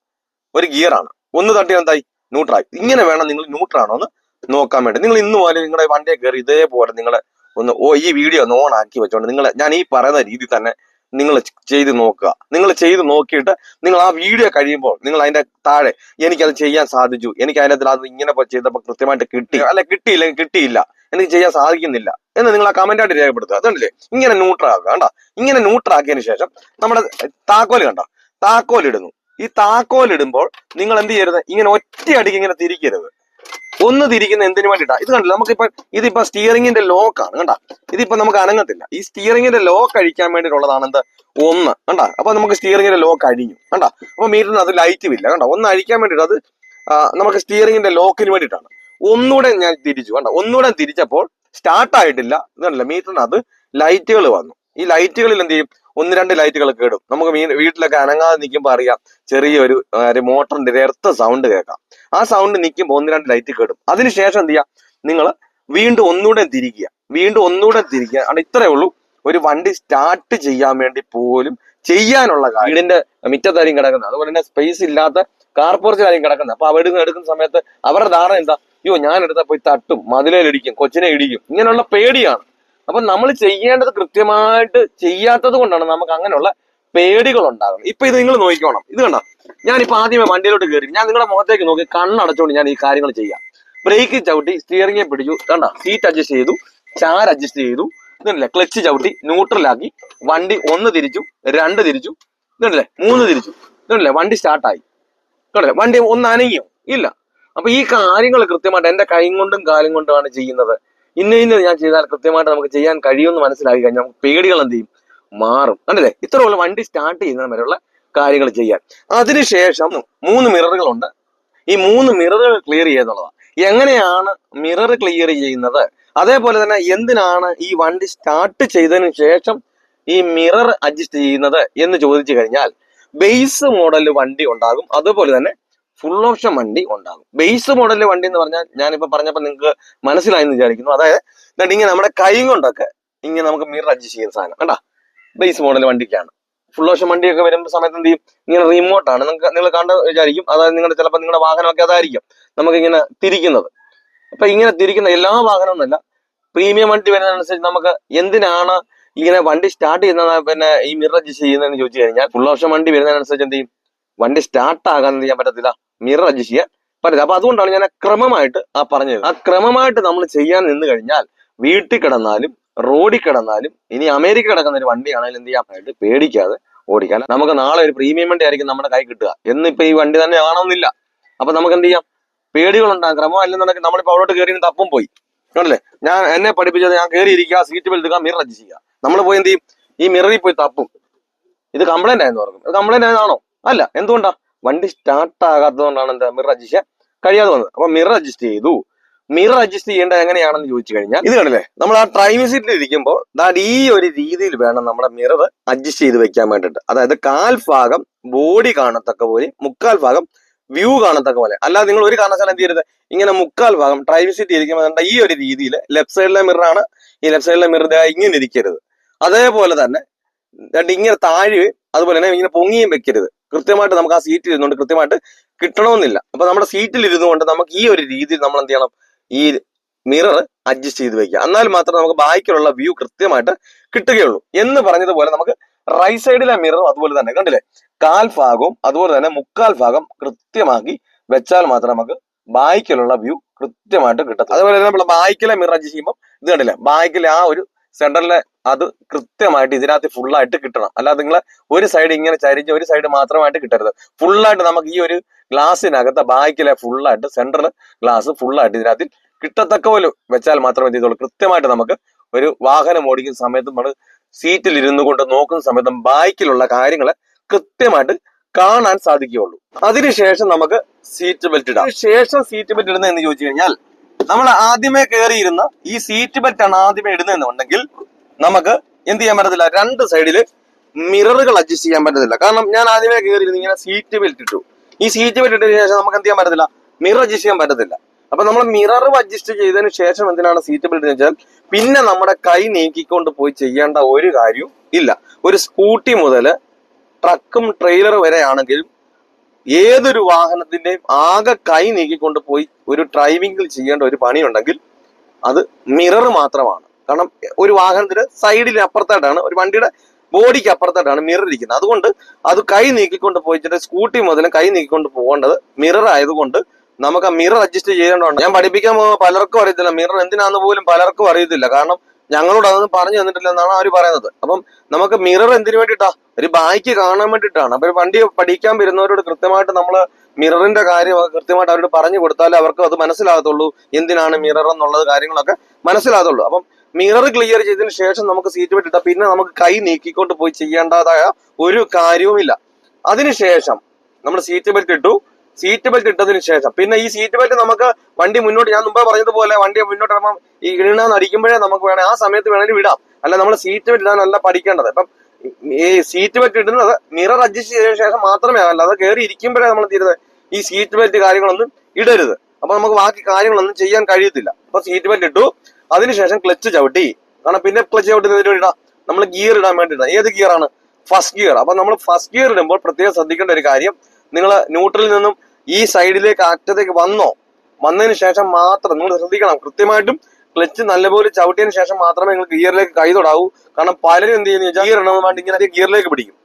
ഒരു ഗിയറാണ് ഒന്ന് തട്ടിയാൽ എന്തായി? ന്യൂട്രായി ഇങ്ങനെ വേണം നിങ്ങൾ ന്യൂട്രാണോ എന്ന് നോക്കാൻ വേണ്ടി. നിങ്ങൾ ഇന്ന് പോലെ നിങ്ങളുടെ വണ്ടിയെ കയറി ഇതേപോലെ നിങ്ങൾ ഒന്ന് ഓ ഈ വീഡിയോ ഒന്ന് ഓൺ ആക്കി വെച്ചോണ്ട് നിങ്ങൾ ഞാൻ ഈ പറയുന്ന രീതി തന്നെ നിങ്ങൾ ചെയ്ത് നോക്കുക. നിങ്ങൾ ചെയ്ത് നോക്കിയിട്ട് നിങ്ങൾ ആ വീഡിയോ കഴിയുമ്പോൾ നിങ്ങൾ അതിന്റെ താഴെ എനിക്കത് ചെയ്യാൻ സാധിച്ചു. എനിക്ക് അതിനകത്ത് അത് ഇങ്ങനെ ചെയ്തപ്പോൾ കൃത്യമായിട്ട് കിട്ടി. അല്ല കിട്ടിയില്ല കിട്ടിയില്ല. എനിക്ക് ചെയ്യാൻ സാധിക്കുന്നില്ല എന്ന് നിങ്ങൾ ആ കമന്റ് ആയിട്ട് രേഖപ്പെടുത്തുക. അതുകൊണ്ടല്ലേ? ഇങ്ങനെ ന്യൂട്രാക്കുക കണ്ടോ? ഇങ്ങനെ ന്യൂട്രാക്കിയതിനു ശേഷം നമ്മുടെ താക്കോൽ കണ്ട? താക്കോൽ ഇടുന്നു. ഈ താക്കോൽ ഇടുമ്പോൾ നിങ്ങൾ എന്ത് ചെയ്യരുത്? ഇങ്ങനെ ഒറ്റയടിക്ക് ഇങ്ങനെ തിരിക്കരുത്. ഒന്ന് തിരിക്കുന്ന എന്തിനു വേണ്ടിയിട്ടാ? ഇത് കണ്ടില്ല? നമുക്കിപ്പോ ഇതിപ്പോ സ്റ്റിയറിംഗിന്റെ ലോക്കാണ് കണ്ട? ഇതിപ്പോ നമുക്ക് അനങ്ങത്തില്ല. ഈ സ്റ്റിയറിംഗിന്റെ ലോക്ക് അഴിക്കാൻ വേണ്ടിയിട്ടുള്ളതാണ് എന്ത്? ഒന്ന് കണ്ട? അപ്പൊ നമുക്ക് സ്റ്റിയറിംഗിന്റെ ലോക്ക് അഴിഞ്ഞു കണ്ട? അപ്പൊ മീറ്ററിന് അത് ലൈറ്റും ഇല്ല കണ്ട? ഒന്ന് അഴിക്കാൻ വേണ്ടിയിട്ട് അത് നമുക്ക് സ്റ്റിയറിംഗിന്റെ ലോക്കിന് വേണ്ടിയിട്ടാണ്. ഒന്നുകൂടെ ഞാൻ തിരിച്ചു കണ്ട? ഒന്നുകൂടെ തിരിച്ചപ്പോൾ സ്റ്റാർട്ട് ആയിട്ടില്ല. ഇതല്ല മീറ്ററിന് അത് ലൈറ്റുകൾ വന്നു. ഈ ലൈറ്റുകളിൽ എന്ത് ചെയ്യും? ഒന്ന് രണ്ട് ലൈറ്റുകൾ കേടും നമുക്ക് വീട്ടിലൊക്കെ അനങ്ങാതെ നിൽക്കുമ്പോൾ അറിയാം ചെറിയൊരു മോട്ടറിന്റെ ഇരത്ത സൗണ്ട് കേൾക്കാം. ആ സൗണ്ട് നിൽക്കുമ്പോൾ ഒന്ന് രണ്ട് ലൈറ്റ് കേടും അതിനുശേഷം എന്ത് ചെയ്യാം? നിങ്ങൾ വീണ്ടും ഒന്നുകൂടെ തിരിക്കുക. വീണ്ടും ഒന്നുകൂടെ തിരിക്കുക. അവിടെ ഇത്രയേ ഉള്ളൂ. ഒരു വണ്ടി സ്റ്റാർട്ട് ചെയ്യാൻ വേണ്ടി പോലും ചെയ്യാനുള്ള വീടിന്റെ മിറ്റത്തായിരിക്കും കിടക്കുന്നത്. അതുപോലെ തന്നെ സ്പേസ് ഇല്ലാത്ത കാർ കാര്യം കിടക്കുന്നത്. അപ്പൊ അവിടെ നിന്ന് എടുക്കുന്ന സമയത്ത് അവരുടെ ധാരണ എന്താ? അയ്യോ ഞാൻ എടുത്താൽ പോയി തട്ടും മതിലേലിടിക്കും കൊച്ചിനെ ഇടിക്കും. ഇങ്ങനെയുള്ള പേടിയാണ്. അപ്പൊ നമ്മൾ ചെയ്യേണ്ടത് കൃത്യമായിട്ട് ചെയ്യാത്തത് കൊണ്ടാണ് നമുക്ക് അങ്ങനെയുള്ള പേടികൾ ഉണ്ടാകുന്നത് ഇപ്പൊ ഇത് നിങ്ങൾ നോക്കിക്കോണം. ഇത് കണ്ട? ഞാനിപ്പോ ആദ്യമേ വണ്ടിയിലോട്ട് കയറി ഞാൻ നിങ്ങളുടെ മുഖത്തേക്ക് നോക്കി കണ്ണടച്ചുകൊണ്ട് ഞാൻ ഈ കാര്യങ്ങൾ ചെയ്യാം. ബ്രേക്ക് ചവിട്ടി സ്റ്റിയറിംഗ് പിടിച്ചു. കണ്ടോ? സീറ്റ് അഡ്ജസ്റ്റ് ചെയ്തു ചാർ അഡ്ജസ്റ്റ് ചെയ്തു. ഇതല്ലേ ക്ലച്ച് ചവിട്ടി ന്യൂട്രലാക്കി വണ്ടി ഒന്ന് തിരിച്ചു രണ്ട് തിരിച്ചു. ഇതല്ലേ മൂന്ന് തിരിച്ചു. ഇതല്ലേ വണ്ടി സ്റ്റാർട്ടായി കണ്ടല്ലേ വണ്ടി ഒന്ന് അനങ്ങിയോ? ഇല്ല. അപ്പൊ ഈ കാര്യങ്ങൾ കൃത്യമായിട്ട് എന്റെ കൈ കൊണ്ടും കാലും കൊണ്ടുമാണ് ചെയ്യുന്നത്. ഇന്ന ഇന്ന ഞാൻ ചെയ്താൽ കൃത്യമായിട്ട് നമുക്ക് ചെയ്യാൻ കഴിയുമെന്ന് മനസ്സിലാക്കി കഴിഞ്ഞാൽ നമുക്ക് പേടികൾ എന്ത് ചെയ്യും? മാറും. കണ്ടില്ലേ? ഇത്രയുള്ള വണ്ടി സ്റ്റാർട്ട് ചെയ്യുന്ന വരെയുള്ള കാര്യങ്ങൾ ചെയ്യാൻ. അതിനുശേഷം മൂന്ന് മിററുകളുണ്ട് ഈ മൂന്ന് മിററുകൾ ക്ലിയർ ചെയ്യുന്നുള്ളതാണ് എങ്ങനെയാണ് മിറർ ക്ലിയർ ചെയ്യുന്നത്? അതേപോലെ തന്നെ എന്തിനാണ് ഈ വണ്ടി സ്റ്റാർട്ട് ചെയ്തതിന് ശേഷം ഈ മിറർ അഡ്ജസ്റ്റ് ചെയ്യുന്നത് എന്ന് ചോദിച്ചു കഴിഞ്ഞാൽ ബേസ് മോഡൽ വണ്ടി ഉണ്ടാകും. അതുപോലെ തന്നെ ഫുൾ ഓപ്ഷൻ വണ്ടി ഉണ്ടാകും. ബേസ് മോഡൽ വണ്ടി എന്ന് പറഞ്ഞാൽ ഞാനിപ്പോൾ പറഞ്ഞപ്പോൾ നിങ്ങൾക്ക് മനസ്സിലായെന്ന് വിചാരിക്കുന്നു. അതായത് എന്നിട്ട് ഇങ്ങനെ നമ്മുടെ കൈ കൊണ്ടൊക്കെ ഇങ്ങനെ നമുക്ക് മിറർ അഡ്ജസ്റ്റ് ചെയ്യുന്ന സാധനം കണ്ടാ? ബേസ് മോഡൽ വണ്ടിക്കാണ്. ഫുൾ ഓപ്ഷൻ വണ്ടിയൊക്കെ വരുമ്പോൾ സമയത്ത് എന്ത് ചെയ്യും? ഇങ്ങനെ റിമോട്ടാണ് നിങ്ങൾക്ക് നിങ്ങൾ കണ്ട വിചാരിക്കും. അതായത് നിങ്ങളുടെ ചിലപ്പോൾ നിങ്ങളുടെ വാഹനമൊക്കെ അതായിരിക്കും നമുക്ക് ഇങ്ങനെ തിരിക്കുന്നത്. അപ്പൊ ഇങ്ങനെ തിരിക്കുന്ന എല്ലാ വാഹനമൊന്നുമല്ല പ്രീമിയം വണ്ടി വരുന്നതനുസരിച്ച് നമുക്ക് എന്തിനാണ് ഇങ്ങനെ വണ്ടി സ്റ്റാർട്ട് ചെയ്യുന്ന പിന്നെ ഈ മിറർ അഡ്ജസ്റ്റ് ചെയ്യുന്നതെന്ന് ചോദിച്ചു കഴിഞ്ഞാൽ ഫുൾ ഓപ്ഷൻ വണ്ടി വരുന്നതിനനുസരിച്ച് എന്ത് ചെയ്യും? വണ്ടി സ്റ്റാർട്ട് ആകാൻ ചെയ്യാൻ പറ്റത്തില്ല. മിറർ അഡ്ജസ്റ്റ് ചെയ്യാൻ പറ്റില്ല അപ്പൊ അതുകൊണ്ടാണ് ഞാൻ ആ ക്രമമായിട്ട് ആ പറഞ്ഞത്. ആ ക്രമമായിട്ട് നമ്മൾ ചെയ്യാൻ നിന്ന് കഴിഞ്ഞാൽ വീട്ടിൽ കിടന്നാലും റോഡിൽ കിടന്നാലും ഇനി അമേരിക്ക കിടക്കുന്ന ഒരു വണ്ടിയാണെങ്കിലും എന്ത് ചെയ്യാൻ പേടിക്കാതെ ഓടിക്കാൻ. നമുക്ക് നാളെ ഒരു പ്രീമിയം വണ്ടി ആയിരിക്കും നമ്മുടെ കൈ കിട്ടുക. എന്നിപ്പോ ഈ വണ്ടി തന്നെ ആവണമെന്നില്ല അപ്പൊ നമുക്ക് എന്ത് ചെയ്യാം? പേടികളുണ്ടാകും. ക്രമം അല്ലെന്നുണ്ടെങ്കിൽ നമ്മളിപ്പോ അവിടോട്ട് കയറി തപ്പും പോയി. കണ്ടില്ലേ? ഞാൻ എന്നെ പഠിപ്പിച്ചത് ഞാൻ കയറി ഇരിക്കുക സീറ്റ് ബെൽറ്റ് എടുക്കുക മിറർ അഡ്ജസ്റ്റ് ചെയ്യുക. നമ്മൾ പോയി എന്ത് ചെയ്യും? ഈ മിററിൽ പോയി തപ്പും. ഇത് കംപ്ലൈന്റ് ആയെന്ന് പറഞ്ഞു കംപ്ലൈന്റ് ആയതാണോ? അല്ല. എന്തുകൊണ്ടാ? വണ്ടി സ്റ്റാർട്ട് ആകാത്തതുകൊണ്ടാണ് എന്താ മിറർ അഡ്ജസ്റ്റ് ചെയ്യാൻ കഴിയാതെ വന്നത്. അപ്പൊ മിറർ അഡ്ജസ്റ്റ് ചെയ്തു. മിറർ അഡ്ജസ്റ്റ് ചെയ്യേണ്ടത് എങ്ങനെയാണെന്ന് ചോദിച്ചു കഴിഞ്ഞാൽ ഇത് കണ്ടില്ലേ? നമ്മൾ ആ ഡ്രൈവിംഗ് സീറ്റിൽ ഇരിക്കുമ്പോൾ ദാറ്റ് ഈ ഒരു രീതിയിൽ വേണം നമ്മുടെ മിറർ അഡ്ജസ്റ്റ് ചെയ്ത് വെക്കാൻ വേണ്ടിയിട്ട്. അതായത് കാൽ ഭാഗം ബോഡി കാണത്തക്ക പോലെ മുക്കാൽ ഭാഗം വ്യൂ കാണത്തക്ക പോലെ. അല്ലാതെ നിങ്ങൾ ഒരു കാരണവശാലും എന്ത് ചെയ്യരുത്. ഇങ്ങനെ മുക്കാൽ ഭാഗം ഡ്രൈവിംഗ് സീറ്റ് ഇരിക്കുമ്പോൾ ഈ ഒരു രീതിയിൽ ലെഫ്റ്റ് സൈഡിലെ മിററാണ് ഈ ലെഫ്റ്റ് സൈഡിലെ മിറർ ഇങ്ങനെ ഇരിക്കരുത്. അതേപോലെ തന്നെ ഇങ്ങനെ താഴെ അതുപോലെ തന്നെ ഇങ്ങനെ പൊങ്ങിയും വെക്കരുത്. കൃത്യമായിട്ട് നമുക്ക് ആ സീറ്റിൽ ഇരുന്നുകൊണ്ട് കൃത്യമായിട്ട് കിട്ടണമെന്നില്ല. അപ്പൊ നമ്മുടെ സീറ്റിൽ ഇരുന്നുകൊണ്ട് നമുക്ക് ഈ ഒരു രീതിയിൽ നമ്മൾ എന്ത് ചെയ്യണം? ഈ മിറർ അഡ്ജസ്റ്റ് ചെയ്ത് വെക്കുക. എന്നാൽ മാത്രമേ നമുക്ക് ബാക്കിയുള്ള വ്യൂ കൃത്യമായിട്ട് കിട്ടുകയുള്ളൂ. എന്ന് പറഞ്ഞതുപോലെ നമുക്ക് റൈറ്റ് സൈഡിലെ മിററും അതുപോലെ തന്നെ. കണ്ടില്ലേ? കാൽ ഭാഗവും അതുപോലെ തന്നെ മുക്കാൽ ഭാഗം കൃത്യമാക്കി വെച്ചാൽ മാത്രമേ നമുക്ക് ബാക്കിലുള്ള വ്യൂ കൃത്യമായിട്ട് കിട്ടത്തുള്ളൂ. അതുപോലെ തന്നെ നമ്മൾ ബാക്കിലെ മിറർ അഡ്ജസ്റ്റ് ചെയ്യുമ്പോൾ ഇത് കണ്ടില്ലേ? ബാക്കിലെ ആ ഒരു സെന്ററിലെ അത് കൃത്യമായിട്ട് ഇതിനകത്ത് ഫുള്ളായിട്ട് കിട്ടണം. അല്ലാതെ നിങ്ങൾ ഒരു സൈഡ് ഇങ്ങനെ ചരിഞ്ഞ് ഒരു സൈഡ് മാത്രമായിട്ട് കിട്ടരുത്. ഫുള്ളായിട്ട് നമുക്ക് ഈ ഒരു ഗ്ലാസ്സിനകത്ത് ബാക്കിലെ ഫുള്ളായിട്ട് സെൻട്രൽ ഗ്ലാസ് ഫുള്ളായിട്ട് ഇതിനകത്ത് കിട്ടത്തക്ക പോലെ വെച്ചാൽ മാത്രമേ ചെയ്തോളൂ. കൃത്യമായിട്ട് നമുക്ക് ഒരു വാഹനം ഓടിക്കുന്ന സമയത്ത് നമ്മൾ സീറ്റിൽ ഇരുന്നു കൊണ്ട് നോക്കുന്ന സമയത്തും ബാക്കിലുള്ള കാര്യങ്ങളെ കൃത്യമായിട്ട് കാണാൻ സാധിക്കുകയുള്ളൂ. അതിനുശേഷം നമുക്ക് സീറ്റ് ബെൽറ്റ് ഇടാം. ശേഷം സീറ്റ് ബെൽറ്റ് ഇടുന്നത് എന്ന് ചോദിച്ചു കഴിഞ്ഞാൽ നമ്മൾ ആദ്യമേ കയറിയിരുന്ന ഈ സീറ്റ് ബെൽറ്റ് ആണ് ആദ്യമേ ഇടുന്നതെന്നുണ്ടെങ്കിൽ നമുക്ക് എന്ത് ചെയ്യാൻ പറ്റത്തില്ല. രണ്ട് സൈഡിൽ മിററുകൾ അഡ്ജസ്റ്റ് ചെയ്യാൻ പറ്റത്തില്ല. കാരണം ഞാൻ ആദ്യമേ കയറിയിരുന്നു ഇങ്ങനെ സീറ്റ് ബെൽറ്റ് ഇട്ടു. ഈ സീറ്റ് ബെൽറ്റ് ഇട്ടതിന് ശേഷം നമുക്ക് എന്ത് ചെയ്യാൻ പറ്റത്തില്ല? മിറർ അഡ്ജസ്റ്റ് ചെയ്യാൻ പറ്റത്തില്ല. അപ്പൊ നമ്മൾ മിറർ അഡ്ജസ്റ്റ് ചെയ്തതിന് ശേഷം എന്തിനാണ് സീറ്റ് ബെൽറ്റ് വെച്ചാൽ പിന്നെ നമ്മുടെ കൈ നീക്കിക്കൊണ്ട് പോയി ചെയ്യേണ്ട ഒരു കാര്യവും ഇല്ല. ഒരു സ്കൂട്ടി മുതൽ ട്രക്കും ട്രെയിലർ വരെയാണെങ്കിലും ഏതൊരു വാഹനത്തിന്റെയും ആകെ കൈ നീക്കിക്കൊണ്ട് പോയി ഒരു ഡ്രൈവിംഗിൽ ചെയ്യേണ്ട ഒരു പണിയുണ്ടെങ്കിൽ അത് മിറർ മാത്രമാണ്. കാരണം ഒരു വാഹനത്തിന്റെ സൈഡിന് അപ്പുറത്തായിട്ടാണ് ഒരു വണ്ടിയുടെ ബോഡിക്ക് അപ്പുറത്തായിട്ടാണ് മിറർ ഇരിക്കുന്നത്. അതുകൊണ്ട് അത് കൈ നീക്കിക്കൊണ്ട് പോയിട്ട് സ്കൂട്ടി മുതലും കൈ നീക്കിക്കൊണ്ട് പോകേണ്ടത് മിറർ ആയതുകൊണ്ട് നമുക്ക് ആ മിറർ അഡ്ജസ്റ്റ് ചെയ്യേണ്ടതുണ്ട്. ഞാൻ പഠിപ്പിക്കാൻ പലർക്കും അറിയത്തില്ല മിറർ എന്തിനാന്ന് പോലും പലർക്കും അറിയത്തില്ല. കാരണം ഞങ്ങളോട് അതൊന്നും പറഞ്ഞു തന്നിട്ടില്ല എന്നാണ് അവർ പറയുന്നത്. അപ്പം നമുക്ക് മിറർ എന്തിനു വേണ്ടിയിട്ടാ? ഒരു ബാക്കി കാണാൻ വേണ്ടിയിട്ടാണ്. അപ്പൊ വണ്ടി പഠിക്കാൻ വരുന്നവരോട് കൃത്യമായിട്ട് നമ്മൾ മിററിന്റെ കാര്യം കൃത്യമായിട്ട് അവരോട് പറഞ്ഞു കൊടുത്താലേ അവർക്ക് അത് മനസ്സിലാകത്തുള്ളൂ എന്തിനാണ് മിറർ എന്നുള്ളത് കാര്യങ്ങളൊക്കെ മനസ്സിലാകത്തുള്ളൂ. അപ്പം മിറർ ക്ലിയർ ചെയ്തതിന് ശേഷം നമുക്ക് സീറ്റ് ബെൽറ്റ് ഇട്ടാൽ പിന്നെ നമുക്ക് കൈ നീക്കിക്കൊണ്ട് പോയി ചെയ്യേണ്ടതായ ഒരു കാര്യവുമില്ല. അതിനുശേഷം നമ്മൾ സീറ്റ് ബെൽറ്റ് ഇട്ടു. സീറ്റ് ബെൽറ്റ് ഇട്ടതിന് ശേഷം പിന്നെ ഈ സീറ്റ് ബെൽറ്റ് നമുക്ക് വണ്ടി മുന്നോട്ട് ഞാൻ മുമ്പേ പറഞ്ഞതുപോലെ വണ്ടി മുന്നോട്ട് ഇടുമ്പോൾ ഈ ഇടണമെന്ന് അടിക്കുമ്പോഴേ നമുക്ക് വേണേ ആ സമയത്ത് വേണമെങ്കിൽ വിടാം. അല്ല നമ്മൾ സീറ്റ് ബെൽറ്റ് ഇടാനല്ല പഠിക്കേണ്ടത്. ഇപ്പം ഈ സീറ്റ് ബെൽറ്റ് ഇടുന്നത് മിറർ അഡ്ജസ്റ്റ് ചെയ്തതിനു ശേഷം മാത്രമേ ആകല്ല അത് കയറി ഇരിക്കുമ്പോഴേ നമ്മൾ തീരുന്നത് ഈ സീറ്റ് ബെൽറ്റ് കാര്യങ്ങളൊന്നും ഇടരുത്. അപ്പൊ നമുക്ക് ബാക്കി കാര്യങ്ങളൊന്നും ചെയ്യാൻ കഴിയത്തില്ല. അപ്പൊ സീറ്റ് ബെൽറ്റ് ഇട്ടു. അതിനുശേഷം ക്ലച്ച് ചവിട്ടി. കാരണം പിന്നെ ക്ലച്ച് ചവിട്ടുന്നതിന് വേണ്ടി നമ്മൾ ഗിയർ ഇടാൻ വേണ്ടി ഇടാം ഏത് ഗിയറാണ് ഫസ്റ്റ് ഗിയർ അപ്പൊ നമ്മൾ ഫസ്റ്റ് ഗിയർ ഇടുമ്പോൾ പ്രത്യേകം ശ്രദ്ധിക്കേണ്ട ഒരു കാര്യം നിങ്ങൾ ന്യൂട്രലിൽ നിന്നും ഈ സൈഡിലേക്ക് അറ്റത്തേക്ക് വന്നോ വന്നതിന് ശേഷം മാത്രം നിങ്ങൾ ശ്രദ്ധിക്കണം. കൃത്യമായിട്ടും ക്ലച്ച് നല്ലപോലെ ചവിട്ടിയതിന് ശേഷം മാത്രമേ നിങ്ങൾ ഗിയറിലേക്ക് കൈ തൊടാവൂ. കാരണം പലരും എന്ത് ചെയ്യുന്ന ഗിയർ ഇടണമെന്ന് വേണ്ടി ഇങ്ങനെ ഗിയറിലേക്ക് പിടിക്കും.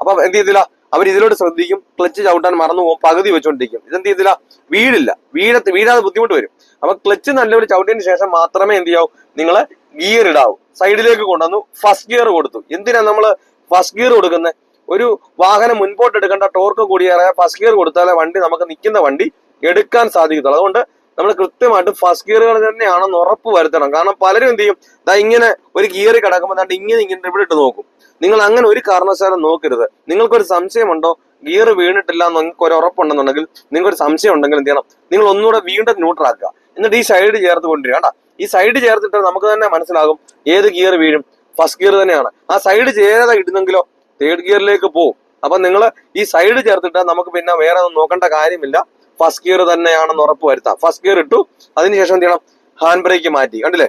അപ്പൊ എന്ത് ചെയ്തില്ല അവർ ഇതിലോട്ട് ശ്രദ്ധിക്കും. ക്ലച്ച് ചവിട്ടാൻ മറന്നു പോകും. പകുതി വെച്ചോണ്ടിരിക്കും. ഇതെന്ത് ചെയ്തില്ല വീടില്ല. വീഴത്ത് വീഴാതെ ബുദ്ധിമുട്ട് വരും. അപ്പൊ ക്ലച്ച് നല്ലൊരു ചവിട്ടിയതിന് ശേഷം മാത്രമേ എന്ത് ചെയ്യാവൂ? നിങ്ങൾ ഗിയർ ഇടാവൂ. സൈഡിലേക്ക് കൊണ്ടുവന്നു ഫസ്റ്റ് ഗിയർ കൊടുത്തു. എന്തിനാ നമ്മൾ ഫസ്റ്റ് ഗിയർ കൊടുക്കുന്നത്? ഒരു വാഹനം മുൻപോട്ട് എടുക്കേണ്ട ടോർക്ക് കൂടിയേറെ ഫസ്റ്റ് ഗിയർ കൊടുത്താലേ വണ്ടി നമുക്ക് നിൽക്കുന്ന വണ്ടി എടുക്കാൻ സാധിക്കത്തുള്ളൂ. അതുകൊണ്ട് നമ്മൾ കൃത്യമായിട്ട് ഫസ്റ്റ് ഗിയറുകൾ തന്നെയാണെന്ന് ഉറപ്പ് വരുത്തണം. കാരണം പലരും എന്ത് ചെയ്യും? ദാ ഇങ്ങനെ ഒരു ഗിയർ കിടക്കുമ്പോൾ ദാണ്ട് ഇങ്ങനെ ഇങ്ങനെ ഇവിടെ ഇട്ട് നോക്കും. നിങ്ങൾ അങ്ങനെ ഒരു കാരണവശാലും നോക്കരുത്. നിങ്ങൾക്കൊരു സംശയമുണ്ടോ? ഗിയർ വീണിട്ടില്ല എന്ന് നിങ്ങൾക്ക് ഒരു ഉറപ്പുണ്ടെന്നുണ്ടെങ്കിൽ നിങ്ങൾക്ക് ഒരു സംശയം ഉണ്ടെങ്കിൽ എന്ത് ചെയ്യണം? നിങ്ങൾ ഒന്നുകൂടെ വീണ്ടും ന്യൂട്രാക്കുക എന്നിട്ട് ഈ സൈഡ് ചേർത്ത് കൊണ്ടുവരിക കേട്ടോ ഈ സൈഡ് ചേർത്തിട്ട് നമുക്ക് തന്നെ മനസ്സിലാകും ഏത് ഗിയർ വീഴും. ഫസ്റ്റ് ഗിയർ തന്നെയാണ്. ആ സൈഡ് ചേരാതെ ഇടുന്നെങ്കിലോ തേർഡ് ഗിയറിലേക്ക് പോകും അപ്പൊ നിങ്ങൾ ഈ സൈഡ് ചേർത്തിട്ട് നമുക്ക് പിന്നെ വേറെ ഒന്നും നോക്കേണ്ട കാര്യമില്ല. ഫസ്റ്റ് ഗിയർ തന്നെയാണെന്ന് ഉറപ്പ് വരുത്താം. ഫസ്റ്റ് ഗിയർ ഇട്ടു. അതിനുശേഷം എന്ത് ചെയ്യണം? ഹാൻഡ് ബ്രേക്ക് മാറ്റി. കണ്ടില്ലേ?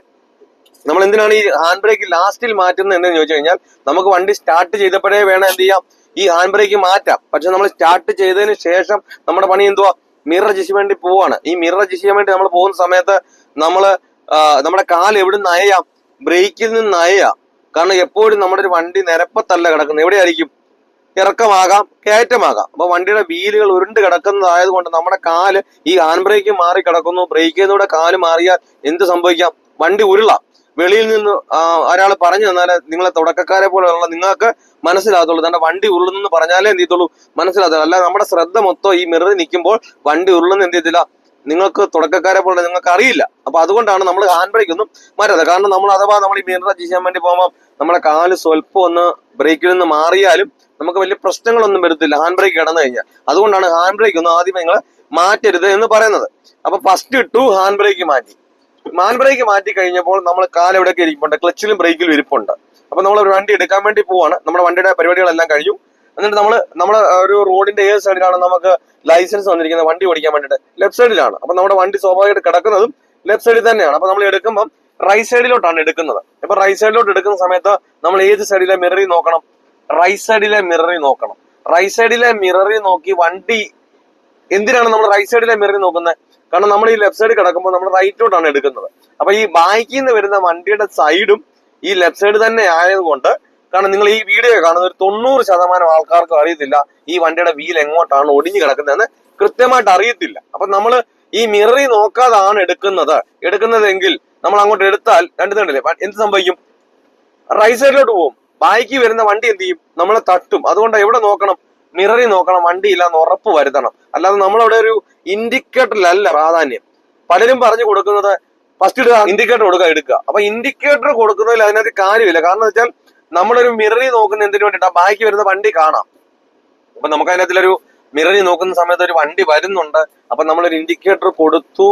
നമ്മൾ എന്തിനാണ് ഈ ഹാൻഡ് ബ്രേക്ക് ലാസ്റ്റിൽ മാറ്റുന്നത് എന്ന് ചോദിച്ചു കഴിഞ്ഞാൽ നമുക്ക് വണ്ടി സ്റ്റാർട്ട് ചെയ്തപ്പോഴേ വേണം എന്ത് ചെയ്യാം? ഈ ഹാൻഡ് ബ്രേക്ക് മാറ്റാം. പക്ഷെ നമ്മൾ സ്റ്റാർട്ട് ചെയ്തതിന് ശേഷം നമ്മുടെ പണി എന്തുവാ? മിറർ ചെയ്യാൻ വേണ്ടി പോവാണ്. ഈ മിറർ ചെയ്യാൻ വേണ്ടി നമ്മൾ പോകുന്ന സമയത്ത് നമ്മൾ നമ്മുടെ കാൽ എവിടെ നിന്ന് അയയാം ബ്രേക്കിൽ നിന്ന് അയയാം കാരണം എപ്പോഴും നമ്മുടെ ഒരു വണ്ടി നിരപ്പത്തല്ല കിടക്കുന്നത്. എവിടെയായിരിക്കും? ഇറക്കമാകാം കയറ്റമാകാം. അപ്പൊ വണ്ടിയുടെ വീലുകൾ ഉരുണ്ട് കിടക്കുന്നതായത് കൊണ്ട് നമ്മുടെ കാൽ ഈ ഹാൻഡ് ബ്രേക്ക് മാറി കിടക്കുന്നു. ബ്രേക്കിലൂടെ കാൽ മാറിയാൽ എന്ത് സംഭവിക്കാം? വണ്ടി ഉരുളാം. വെളിയിൽ നിന്ന് ഒരാൾ പറഞ്ഞു തന്നാലേ നിങ്ങളെ തുടക്കക്കാരെ പോലെയുള്ള നിങ്ങൾക്ക് മനസ്സിലാകത്തുള്ളൂ. തന്റെ വണ്ടി ഉരുളുന്നെന്ന് പറഞ്ഞാലേ എന്ത് ചെയ്യത്തുള്ളൂ? മനസ്സിലാകത്തുള്ളൂ. അല്ല നമ്മുടെ ശ്രദ്ധ മൊത്തം ഈ മിററിൽ നിൽക്കുമ്പോൾ വണ്ടി ഉരുളുന്ന എന്ത് ചെയ്തില്ല നിങ്ങൾക്ക് തുടക്കക്കാരെ പോലെ നിങ്ങൾക്ക് അറിയില്ല. അപ്പൊ അതുകൊണ്ടാണ് നമ്മൾ ഹാൻഡ് ബ്രേക്ക് ഒന്നും മാറ്റാതെ കാരണം നമ്മൾ അഥവാ നമ്മൾ ഈ മിറർ ചെയ്യാൻ വേണ്ടി പോകുമ്പോൾ നമ്മുടെ കാൽ സ്വല്പം ഒന്ന് ബ്രേക്കിൽ നിന്ന് മാറിയാലും നമുക്ക് വലിയ പ്രശ്നങ്ങളൊന്നും വരത്തില്ല. ഹാൻഡ് ബ്രേക്ക് കിടന്നു കഴിഞ്ഞാൽ. അതുകൊണ്ടാണ് ഹാൻഡ് ബ്രേക്ക് ഒന്നും ആദ്യമേ നിങ്ങൾ മാറ്റരുത് എന്ന് പറയുന്നത്. അപ്പൊ ഫസ്റ്റ് ഇട്ടു ഹാൻഡ് ബ്രേക്ക് മാറ്റി. ഹാൻഡ് ബ്രേക്ക് മാറ്റി കഴിഞ്ഞപ്പോൾ നമ്മൾ കാൽ എവിടെയൊക്കെ ഇരിപ്പുണ്ട്? ക്ലച്ചിലും ബ്രേക്കിലും ഇരിപ്പുണ്ട്. അപ്പൊ നമ്മൾ ഒരു വണ്ടി എടുക്കാൻ വേണ്ടി പോവാണ്. നമ്മുടെ വണ്ടിയുടെ പരിപാടികളെല്ലാം കഴിഞ്ഞു. എന്നിട്ട് നമ്മൾ നമ്മൾ ഒരു റോഡിന്റെ ഏത് സൈഡിലാണ് നമുക്ക് ലൈസൻസ് വന്നിരിക്കുന്നത്? വണ്ടി ഓടിക്കാൻ വേണ്ടിയിട്ട് ലെഫ്റ്റ് സൈഡിലാണ് അപ്പൊ നമ്മുടെ വണ്ടി സ്വാഭാവികമായിട്ട് കിടക്കുന്നതും ലെഫ്റ്റ് സൈഡിൽ തന്നെയാണ്. അപ്പൊ നമ്മൾ എടുക്കുമ്പോൾ റൈറ്റ് സൈഡിലോട്ടാണ് എടുക്കുന്നത്. ഇപ്പൊ റൈറ്റ് സൈഡിലോട്ട് എടുക്കുന്ന സമയത്ത് നമ്മൾ ഏത് സൈഡിലെ മിററി നോക്കണം? റൈറ്റ് സൈഡിലെ മിററി നോക്കണം. റൈറ്റ് സൈഡിലെ മിററി നോക്കി വണ്ടി എന്തിനാണ് നമ്മൾ റൈറ്റ് സൈഡിലെ മിററി നോക്കുന്നത്? കാരണം നമ്മൾ ഈ ലെഫ്റ്റ് സൈഡ് കിടക്കുമ്പോൾ നമ്മൾ റൈറ്റോട്ടാണ് എടുക്കുന്നത്. അപ്പൊ ഈ ബാക്കിൽ നിന്ന് വരുന്ന വണ്ടിയുടെ സൈഡും ഈ ലെഫ്റ്റ് സൈഡ് തന്നെ ആയതുകൊണ്ട് കാരണം നിങ്ങൾ ഈ വീഡിയോ കാണുന്ന ഒരു തൊണ്ണൂറ് ശതമാനം ആൾക്കാർക്ക് അറിയത്തില്ല ഈ വണ്ടിയുടെ വീൽ എങ്ങോട്ടാണ് ഒടിഞ്ഞു കിടക്കുന്നതെന്ന് കൃത്യമായിട്ട് അറിയത്തില്ല. അപ്പൊ നമ്മൾ ഈ മിററി നോക്കാതാണ് എടുക്കുന്നത്. എടുക്കുന്നതെങ്കിൽ നമ്മൾ അങ്ങോട്ട് എടുത്താൽ രണ്ട് കണ്ടില്ലേ എന്ത് സംഭവിക്കും? റൈറ്റ് സൈഡിലോട്ട് പോകും ബാക്കി വരുന്ന വണ്ടി എന്ത് ചെയ്യും? നമ്മളെ തട്ടും. അതുകൊണ്ട് എവിടെ നോക്കണം? മിററിൽ നോക്കണം വണ്ടി ഇല്ലാന്ന് ഉറപ്പ് വരുത്തണം. അല്ലാതെ നമ്മളവിടെ ഒരു ഇൻഡിക്കേറ്ററിലല്ല പ്രാധാന്യം. പലരും പറഞ്ഞു കൊടുക്കുന്നത് ഫസ്റ്റ് ഇടുക ഇൻഡിക്കേറ്റർ കൊടുക്കുക എടുക്കുക. അപ്പൊ ഇൻഡിക്കേറ്റർ കൊടുക്കുന്നതിൽ അതിനകത്ത് കാര്യമില്ല. കാരണം വെച്ചാൽ നമ്മളൊരു മിററിൽ നോക്കുന്ന എന്തിനു വേണ്ടിട്ടാ ബാക്കി വരുന്ന വണ്ടി കാണാം. അപ്പൊ നമുക്ക് അതിനകത്തിലൊരു മിററി നോക്കുന്ന സമയത്ത് ഒരു വണ്ടി വരുന്നുണ്ട്. അപ്പൊ നമ്മളൊരു ഇൻഡിക്കേറ്റർ കൊടുത്തു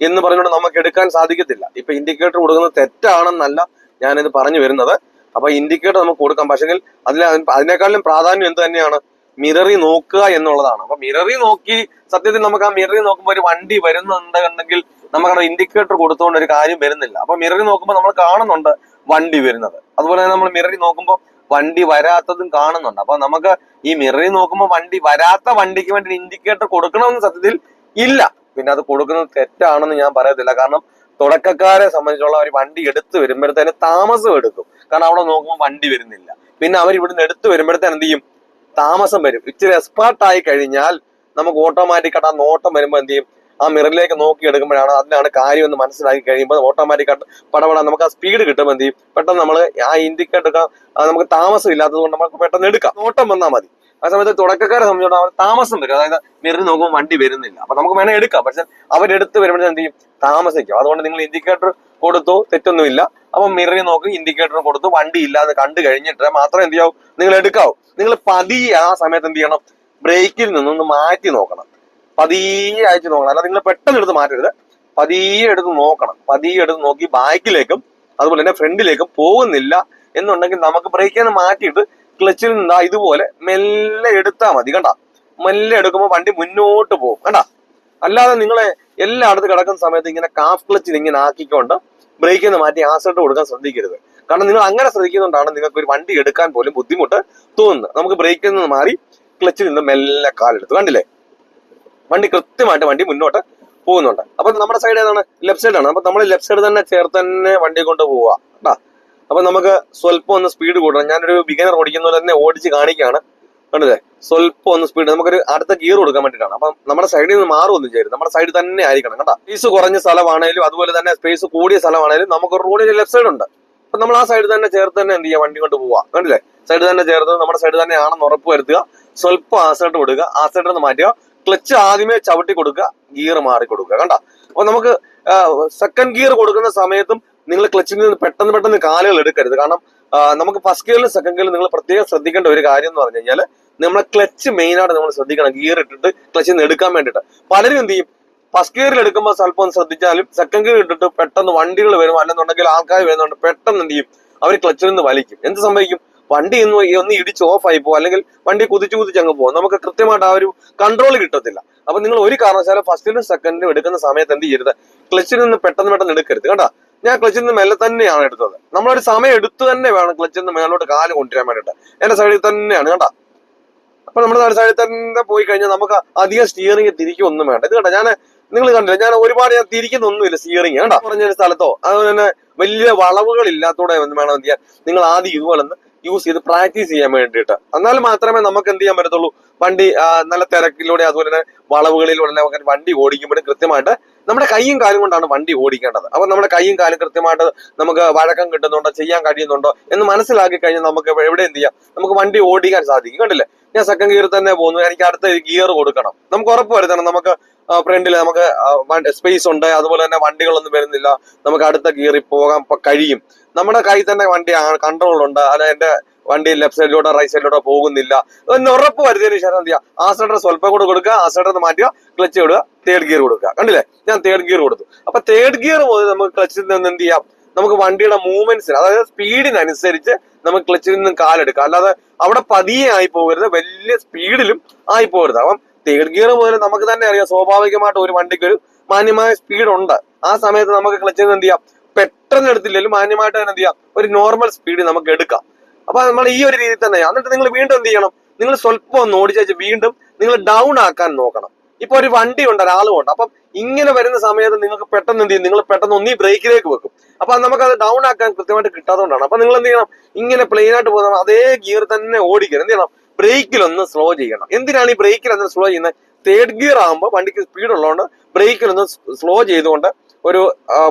എന്ന് പറഞ്ഞുകൊണ്ട് നമുക്ക് എടുക്കാൻ സാധിക്കത്തില്ല. ഇപ്പൊ ഇൻഡിക്കേറ്റർ കൊടുക്കുന്നത് തെറ്റാണെന്നല്ല ഞാനിത് പറഞ്ഞു വരുന്നത്. അപ്പൊ ഇൻഡിക്കേറ്റർ നമുക്ക് കൊടുക്കാം. പക്ഷെങ്കിൽ അതിൽ അതിനേക്കാളും പ്രാധാന്യം എന്ത് തന്നെയാണ്? മിററി നോക്കുക എന്നുള്ളതാണ്. അപ്പൊ മിററി നോക്കി സത്യത്തിൽ നമുക്ക് ആ മിററി നോക്കുമ്പോൾ ഒരു വണ്ടി വരുന്നുണ്ടെങ്കിൽ നമുക്ക് ഇൻഡിക്കേറ്റർ കൊടുത്തുകൊണ്ട് ഒരു കാര്യം വരുന്നില്ല. അപ്പൊ മിററി നോക്കുമ്പോൾ നമ്മൾ കാണുന്നുണ്ട് വണ്ടി വരുന്നത്. അതുപോലെ തന്നെ നമ്മൾ മിററി നോക്കുമ്പോൾ വണ്ടി വരാത്തതും കാണുന്നുണ്ട്. അപ്പൊ നമുക്ക് ഈ മിററി നോക്കുമ്പോൾ വണ്ടി വരാത്ത വണ്ടിക്ക് വേണ്ടി ഇൻഡിക്കേറ്റർ കൊടുക്കണമെന്ന് സത്യത്തിൽ ഇല്ല. പിന്നെ അത് കൊടുക്കുന്നത് തെറ്റാണെന്ന് ഞാൻ പറയത്തില്ല. കാരണം തുടക്കക്കാരെ സംബന്ധിച്ചുള്ള ഒരു വണ്ടി എടുത്തു വരുമ്പോഴത്തേന് താമസം എടുക്കും. കാരണം അവിടെ നോക്കുമ്പോൾ വണ്ടി വരുന്നില്ല. പിന്നെ അവർ ഇവിടുന്ന് എടുത്തു വരുമ്പോഴത്തേന് എന്ത് ചെയ്യും? താമസം വരും. ഇച്ചിരി എക്സ്പേർട്ട് ആയി കഴിഞ്ഞാൽ നമുക്ക് ഓട്ടോമാറ്റിക് ആയിട്ട് ആ നോട്ടം വരുമ്പോൾ എന്ത് ചെയ്യും? ആ മിററിലേക്ക് നോക്കി എടുക്കുമ്പോഴാണ് അതിനാണ് കാര്യം എന്ന് മനസ്സിലാക്കി കഴിയുമ്പോൾ ഓട്ടോമാറ്റിക് ആയിട്ട് പടപട നമുക്ക് ആ സ്പീഡ് കിട്ടുമ്പോൾ എന്ത് ചെയ്യും? പെട്ടെന്ന് നമ്മൾ ആ ഇൻഡിക്കേറ്റർ നമുക്ക് താമസം ഇല്ലാത്തത് കൊണ്ട് നമുക്ക് പെട്ടെന്ന് എടുക്കാം. നോട്ടം വന്നാൽ മതി. ആ സമയത്ത് തുടക്കക്കാരെ സംബന്ധിച്ചിടത്തോളം അവർ താമസം വരും. അതായത് മിറിന് നോക്കുമ്പോൾ വണ്ടി വരുന്നില്ല. അപ്പൊ നമുക്ക് വേണേൽ എടുക്കാം. പക്ഷെ അവരെടുത്ത് വരുമ്പോഴേ എന്ത് ചെയ്യും? താമസിക്കും. അതുകൊണ്ട് നിങ്ങൾ ഇൻഡിക്കേറ്റർ കൊടുത്തു തെറ്റൊന്നുമില്ല. അപ്പൊ മിററിൽ നോക്കി ഇൻഡിക്കേറ്റർ കൊടുത്തു വണ്ടി ഇല്ലാതെ കണ്ടു കഴിഞ്ഞിട്ട് മാത്രം എന്ത് ചെയ്യാവും നിങ്ങൾ എടുക്കാവും. നിങ്ങൾ പതിയെ ആ സമയത്ത് എന്ത് ചെയ്യണം? ബ്രേക്കിൽ നിന്നൊന്ന് മാറ്റി നോക്കണം. പതിയെ അയച്ചു നോക്കണം. അല്ലാതെ നിങ്ങൾ പെട്ടെന്ന് എടുത്ത് മാറ്റരുത്. പതിയെ എടുത്ത് നോക്കണം. പതിയെ എടുത്ത് നോക്കി ബാക്കിലേക്കും അതുപോലെ തന്നെ ഫ്രണ്ടിലേക്കും പോകുന്നില്ല എന്നുണ്ടെങ്കിൽ നമുക്ക് ബ്രേക്കിൽ നിന്ന് മാറ്റിയിട്ട് ക്ലച്ചിൽ നിന്നാ ഇതുപോലെ മെല്ലെ എടുത്താൽ മതി. കണ്ട? മെല്ലെ എടുക്കുമ്പോൾ വണ്ടി മുന്നോട്ട് പോകും. കണ്ട? അല്ലാതെ നിങ്ങളെ എല്ലായിടത്ത് കിടക്കുന്ന സമയത്ത് ഇങ്ങനെ കാഫ് ക്ലച്ചിൽ ഇങ്ങനെ ആക്കിക്കൊണ്ട് ബ്രേക്കിൽ നിന്ന് മാറ്റി ആസൾട്ട് കൊടുക്കാൻ ശ്രദ്ധിക്കരുത്. കാരണം നിങ്ങൾ അങ്ങനെ ശ്രദ്ധിക്കുന്നതുകൊണ്ടാണ് നിങ്ങൾക്ക് ഒരു വണ്ടി എടുക്കാൻ പോലും ബുദ്ധിമുട്ട് തോന്നുന്നത്. നമുക്ക് ബ്രേക്കിൽ നിന്ന് മാറി ക്ലച്ചിൽ നിന്ന് മെല്ലെ കാലെടുത്തു. കണ്ടില്ലേ? വണ്ടി കൃത്യമായിട്ട് വണ്ടി മുന്നോട്ട് പോകുന്നുണ്ട്. അപ്പൊ നമ്മുടെ സൈഡ് ഏതാണ്? ലെഫ്റ്റ് സൈഡാണ് അപ്പൊ നമ്മൾ ലെഫ്റ്റ് സൈഡ് തന്നെ ചേർത്ത് തന്നെ വണ്ടി കൊണ്ട് കേട്ടാ അപ്പൊ നമുക്ക് സ്വല്പം ഒന്ന് സ്പീഡ് കൂട്ടണം ഞാനൊരു ബിഗിനർ ഓടിക്കുന്ന പോലെ തന്നെ ഓടിച്ച് കാണിക്കുകയാണ്. കണ്ടില്ലേ? സ്വല്പം ഒന്ന് സ്പീഡ് നമുക്കൊരു അടുത്ത ഗിയർ കൊടുക്കാൻ വേണ്ടിയിട്ടാണ്. അപ്പം നമ്മുടെ സൈഡിൽ നിന്ന് മാറുമെന്ന് ചെയ്യരുത് നമ്മുടെ സൈഡ് തന്നെ ആയിരിക്കണം കേട്ടോ. സ്പേസ് കുറഞ്ഞ സ്ഥലമാണെങ്കിലും അതുപോലെ തന്നെ സ്പേസ് കൂടിയ സ്ഥലമാണെങ്കിലും നമുക്ക് റോഡിന്റെ ലെഫ്റ്റ് സൈഡ് ഉണ്ട്. അപ്പൊ നമ്മൾ ആ സൈഡ് തന്നെ ചേർത്ത് തന്നെ എന്ത് ചെയ്യുക? വണ്ടി കൊണ്ട് പോവാ കണ്ടില്ലേ? സൈഡ് തന്നെ ചേർത്ത് നമ്മുടെ സൈഡ് തന്നെ ആണെന്ന് ഉറപ്പ് വരുത്തുക. സ്വല്പം ആസൈഡ് കൊടുക്കുക. ആ സൈഡിൽ നിന്ന് മാറ്റുക. ക്ലച്ച് ആദ്യമേ ചവിട്ടി കൊടുക്കുക. ഗിയർ മാറി കൊടുക്കുക. കണ്ടോ? അപ്പൊ നമുക്ക് സെക്കൻഡ് ഗിയർ കൊടുക്കുന്ന സമയത്തും നിങ്ങൾ ക്ലച്ചിൽ നിന്ന് പെട്ടെന്ന് പെട്ടെന്ന് കാലുകൾ എടുക്കരുത്. കാരണം ആ, നമുക്ക് ഫസ്റ്റ് ഗിയറിലും സെക്കൻഡ് ഗിയറിലും നിങ്ങൾ പ്രത്യേകം ശ്രദ്ധിക്കേണ്ട ഒരു കാര്യം എന്ന് പറഞ്ഞു കഴിഞ്ഞാൽ നമ്മളെ ക്ലച്ച് മെയിൻ ആയിട്ട് നമ്മൾ ശ്രദ്ധിക്കണം. ഗിയർ ഇട്ടിട്ട് ക്ലച്ചിൽ നിന്ന് എടുക്കാൻ വേണ്ടിയിട്ട്. പലരും എന്ത് ചെയ്യും? ഫസ്റ്റ് ഗിയറിൽ എടുക്കുമ്പോൾ സ്വല്പം ശ്രദ്ധിച്ചാലും സെക്കൻഡ് ഗിയർ ഇട്ടിട്ട് പെട്ടെന്ന് വണ്ടികൾ വരും അല്ലെന്നുണ്ടെങ്കിൽ ആൾക്കാർ വരുന്നുണ്ട് പെട്ടെന്ന് എന്ത് ചെയ്യും? അവർ ക്ലച്ചിൽ നിന്ന് വലിക്കും. എന്ത് സംഭവിക്കും? വണ്ടി ഒന്ന് ഒന്ന് ഇടിച്ച് ആയി പോകും. അല്ലെങ്കിൽ വണ്ടി കുതിച്ചു കുതിച്ച് അങ്ങ് പോകും. നമുക്ക് കൃത്യമായിട്ട് ആ ഒരു കൺട്രോൾ കിട്ടത്തില്ല. അപ്പൊ നിങ്ങൾ ഒരു കാരണവശാലും ഫസ്റ്റിലും സെക്കൻഡിലും എടുക്കുന്ന സമയത്ത് എന്ത് ചെയ്യരുത്? ക്ലച്ചിൽ നിന്ന് പെട്ടെന്ന് പെട്ടെന്ന് എടുക്കരുത്. കേട്ടോ ഞാൻ ക്ലച്ചിൽ നിന്ന് മെല്ലെ തന്നെയാണ് എടുത്തത്. നമ്മളൊരു സമയം എടുത്തു തന്നെ വേണം ക്ലച്ചിൽ നിന്ന് മേലോട്ട് കാൽ കൊണ്ടുവരാൻ വേണ്ടിയിട്ട്. എന്റെ സൈഡിൽ തന്നെയാണ് കേട്ടാ അപ്പൊ നമ്മുടെ സൈഡിൽ തന്നെ പോയി കഴിഞ്ഞാൽ നമുക്ക് അധികം സ്റ്റിയറിംഗ് തിരിക്കൊന്നും വേണ്ട. ഇത് കേട്ടോ ഞാൻ നിങ്ങൾ കണ്ടില്ല ഞാൻ ഒരുപാട് ഞാൻ തിരിക്കുന്നൊന്നുമില്ല സ്റ്റിയറിംഗ് കണ്ട? പറഞ്ഞൊരു സ്ഥലത്തോ അതുപോലെ തന്നെ വലിയ വളവുകൾ ഇല്ലാത്തൂടെ വേണം എന്ത് ചെയ്യാൻ? നിങ്ങൾ ആദ്യം ഇതുപോലെ യൂസ് ചെയ്ത് പ്രാക്ടീസ് ചെയ്യാൻ വേണ്ടിയിട്ട്. എന്നാൽ മാത്രമേ നമുക്ക് എന്ത് ചെയ്യാൻ പറ്റത്തുള്ളൂ? വണ്ടി നല്ല തിരക്കിലൂടെ അതുപോലെ തന്നെ വളവുകളിലൂടെ വണ്ടി ഓടിക്കുമ്പോഴും കൃത്യമായിട്ട് നമ്മുടെ കൈയും കാലും കൊണ്ടാണ് വണ്ടി ഓടിക്കേണ്ടത്. അപ്പൊ നമ്മുടെ കൈയും കാലും കൃത്യമായിട്ട് നമുക്ക് വഴക്കം കിട്ടുന്നുണ്ടോ ചെയ്യാൻ കഴിയുന്നുണ്ടോ എന്ന് മനസ്സിലാക്കി കഴിഞ്ഞാൽ നമുക്ക് എവിടെ എന്ത് ചെയ്യാം? നമുക്ക് വണ്ടി ഓടിക്കാൻ സാധിക്കും. കണ്ടില്ലേ? ഞാൻ സെക്കൻഡ് ഗിയർ തന്നെ പോകുന്നു. എനിക്ക് അടുത്ത ഗിയർ കൊടുക്കണം. നമുക്ക് ഉറപ്പ് വരുത്തണം. നമുക്ക് ഫ്രണ്ടിൽ നമുക്ക് സ്പേസ് ഉണ്ട്. അതുപോലെ തന്നെ വണ്ടികളൊന്നും വരുന്നില്ല. നമുക്ക് അടുത്ത ഗിയറിൽ പോകാൻ കഴിയും. നമ്മുടെ കയ്യിൽ തന്നെ വണ്ടി കൺട്രോൾ ഉണ്ട്. അല്ല എന്റെ വണ്ടി ലെഫ്റ്റ് സൈഡിലൂടെ റൈറ്റ് സൈഡിലൂടെ പോകുന്നില്ല. എന്ന് ഉറപ്പ് വരുത്തിയതിനു ശേഷം എന്ത് ചെയ്യുക? സൈഡർ സ്വല്പം കൂടെ കൊടുക്കുക. ആ സൈഡർ മാറ്റുക. ക്ലച്ച് വിടുക തേർഡ് ഗിയർ കൊടുക്കുക. കണ്ടില്ലേ? ഞാൻ തേർഡ് ഗിയർ കൊടുത്തു. അപ്പൊ തേർഡ് ഗിയർ മുതൽ നമുക്ക് ക്ലച്ചിൽ നിന്ന് എന്ത് ചെയ്യാം? നമുക്ക് വണ്ടിയുടെ മൂവ്മെന്റ്സിന് അതായത് സ്പീഡിനനുസരിച്ച് നമുക്ക് ക്ലച്ചിൽ നിന്നും കാലെടുക്കാം. അല്ലാതെ അവിടെ പതിയെ ആയി പോകരുത്. വലിയ സ്പീഡിലും ആയി പോകരുത്. അപ്പം തേർഡ് ഗിയർ മുതൽ നമുക്ക് തന്നെ അറിയാം. സ്വാഭാവികമായിട്ട് ഒരു വണ്ടിക്ക് ഒരു മാന്യമായ സ്പീഡ് ഉണ്ട്. ആ സമയത്ത് നമുക്ക് ക്ലച്ചിൽ എന്ത് ചെയ്യാം പെട്ടെന്ന് എടുത്തില്ലെങ്കിലും മാന്യമായിട്ട് തന്നെ എന്ത് ചെയ്യാം ഒരു നോർമൽ സ്പീഡ് നമുക്ക് എടുക്കാം. അപ്പൊ നമ്മൾ ഈ ഒരു രീതിയിൽ തന്നെ എന്നിട്ട് നിങ്ങൾ വീണ്ടും എന്ത് ചെയ്യണം? നിങ്ങൾ സ്വല്പം ഒന്ന് ഓടിച്ചു വീണ്ടും നിങ്ങൾ ഡൗൺ ആക്കാൻ നോക്കണം. ഇപ്പൊ ഒരു വണ്ടി ഉണ്ട് ഒരാളും ഉണ്ട്. അപ്പം ഇങ്ങനെ വരുന്ന സമയത്ത് നിങ്ങൾക്ക് പെട്ടെന്ന് എന്ത് ചെയ്യും? നിങ്ങൾ പെട്ടെന്ന് ഒന്നീ ബ്രേക്കിലേക്ക് വെക്കും. അപ്പൊ നമുക്ക് അത് ഡൗൺ ആക്കാൻ കൃത്യമായിട്ട് കിട്ടാത്തതുകൊണ്ടാണ്. അപ്പൊ നിങ്ങൾ എന്ത് ചെയ്യണം? ഇങ്ങനെ പ്ലെയിൻ ആയിട്ട് പോകുന്ന അതേ ഗിയർ തന്നെ ഓടിക്കണം. എന്ത് ചെയ്യണം? ബ്രേക്കിലൊന്ന് സ്ലോ ചെയ്യണം. എന്തിനാണ് ഈ ബ്രേക്കിൽ ഒന്ന് സ്ലോ ചെയ്യുന്നത്? തേർഡ് ഗിയർ ആകുമ്പോൾ വണ്ടിക്ക് സ്പീഡ് ഉള്ളതുകൊണ്ട് ബ്രേക്കിൽ ഒന്ന് സ്ലോ ചെയ്തുകൊണ്ട് ഒരു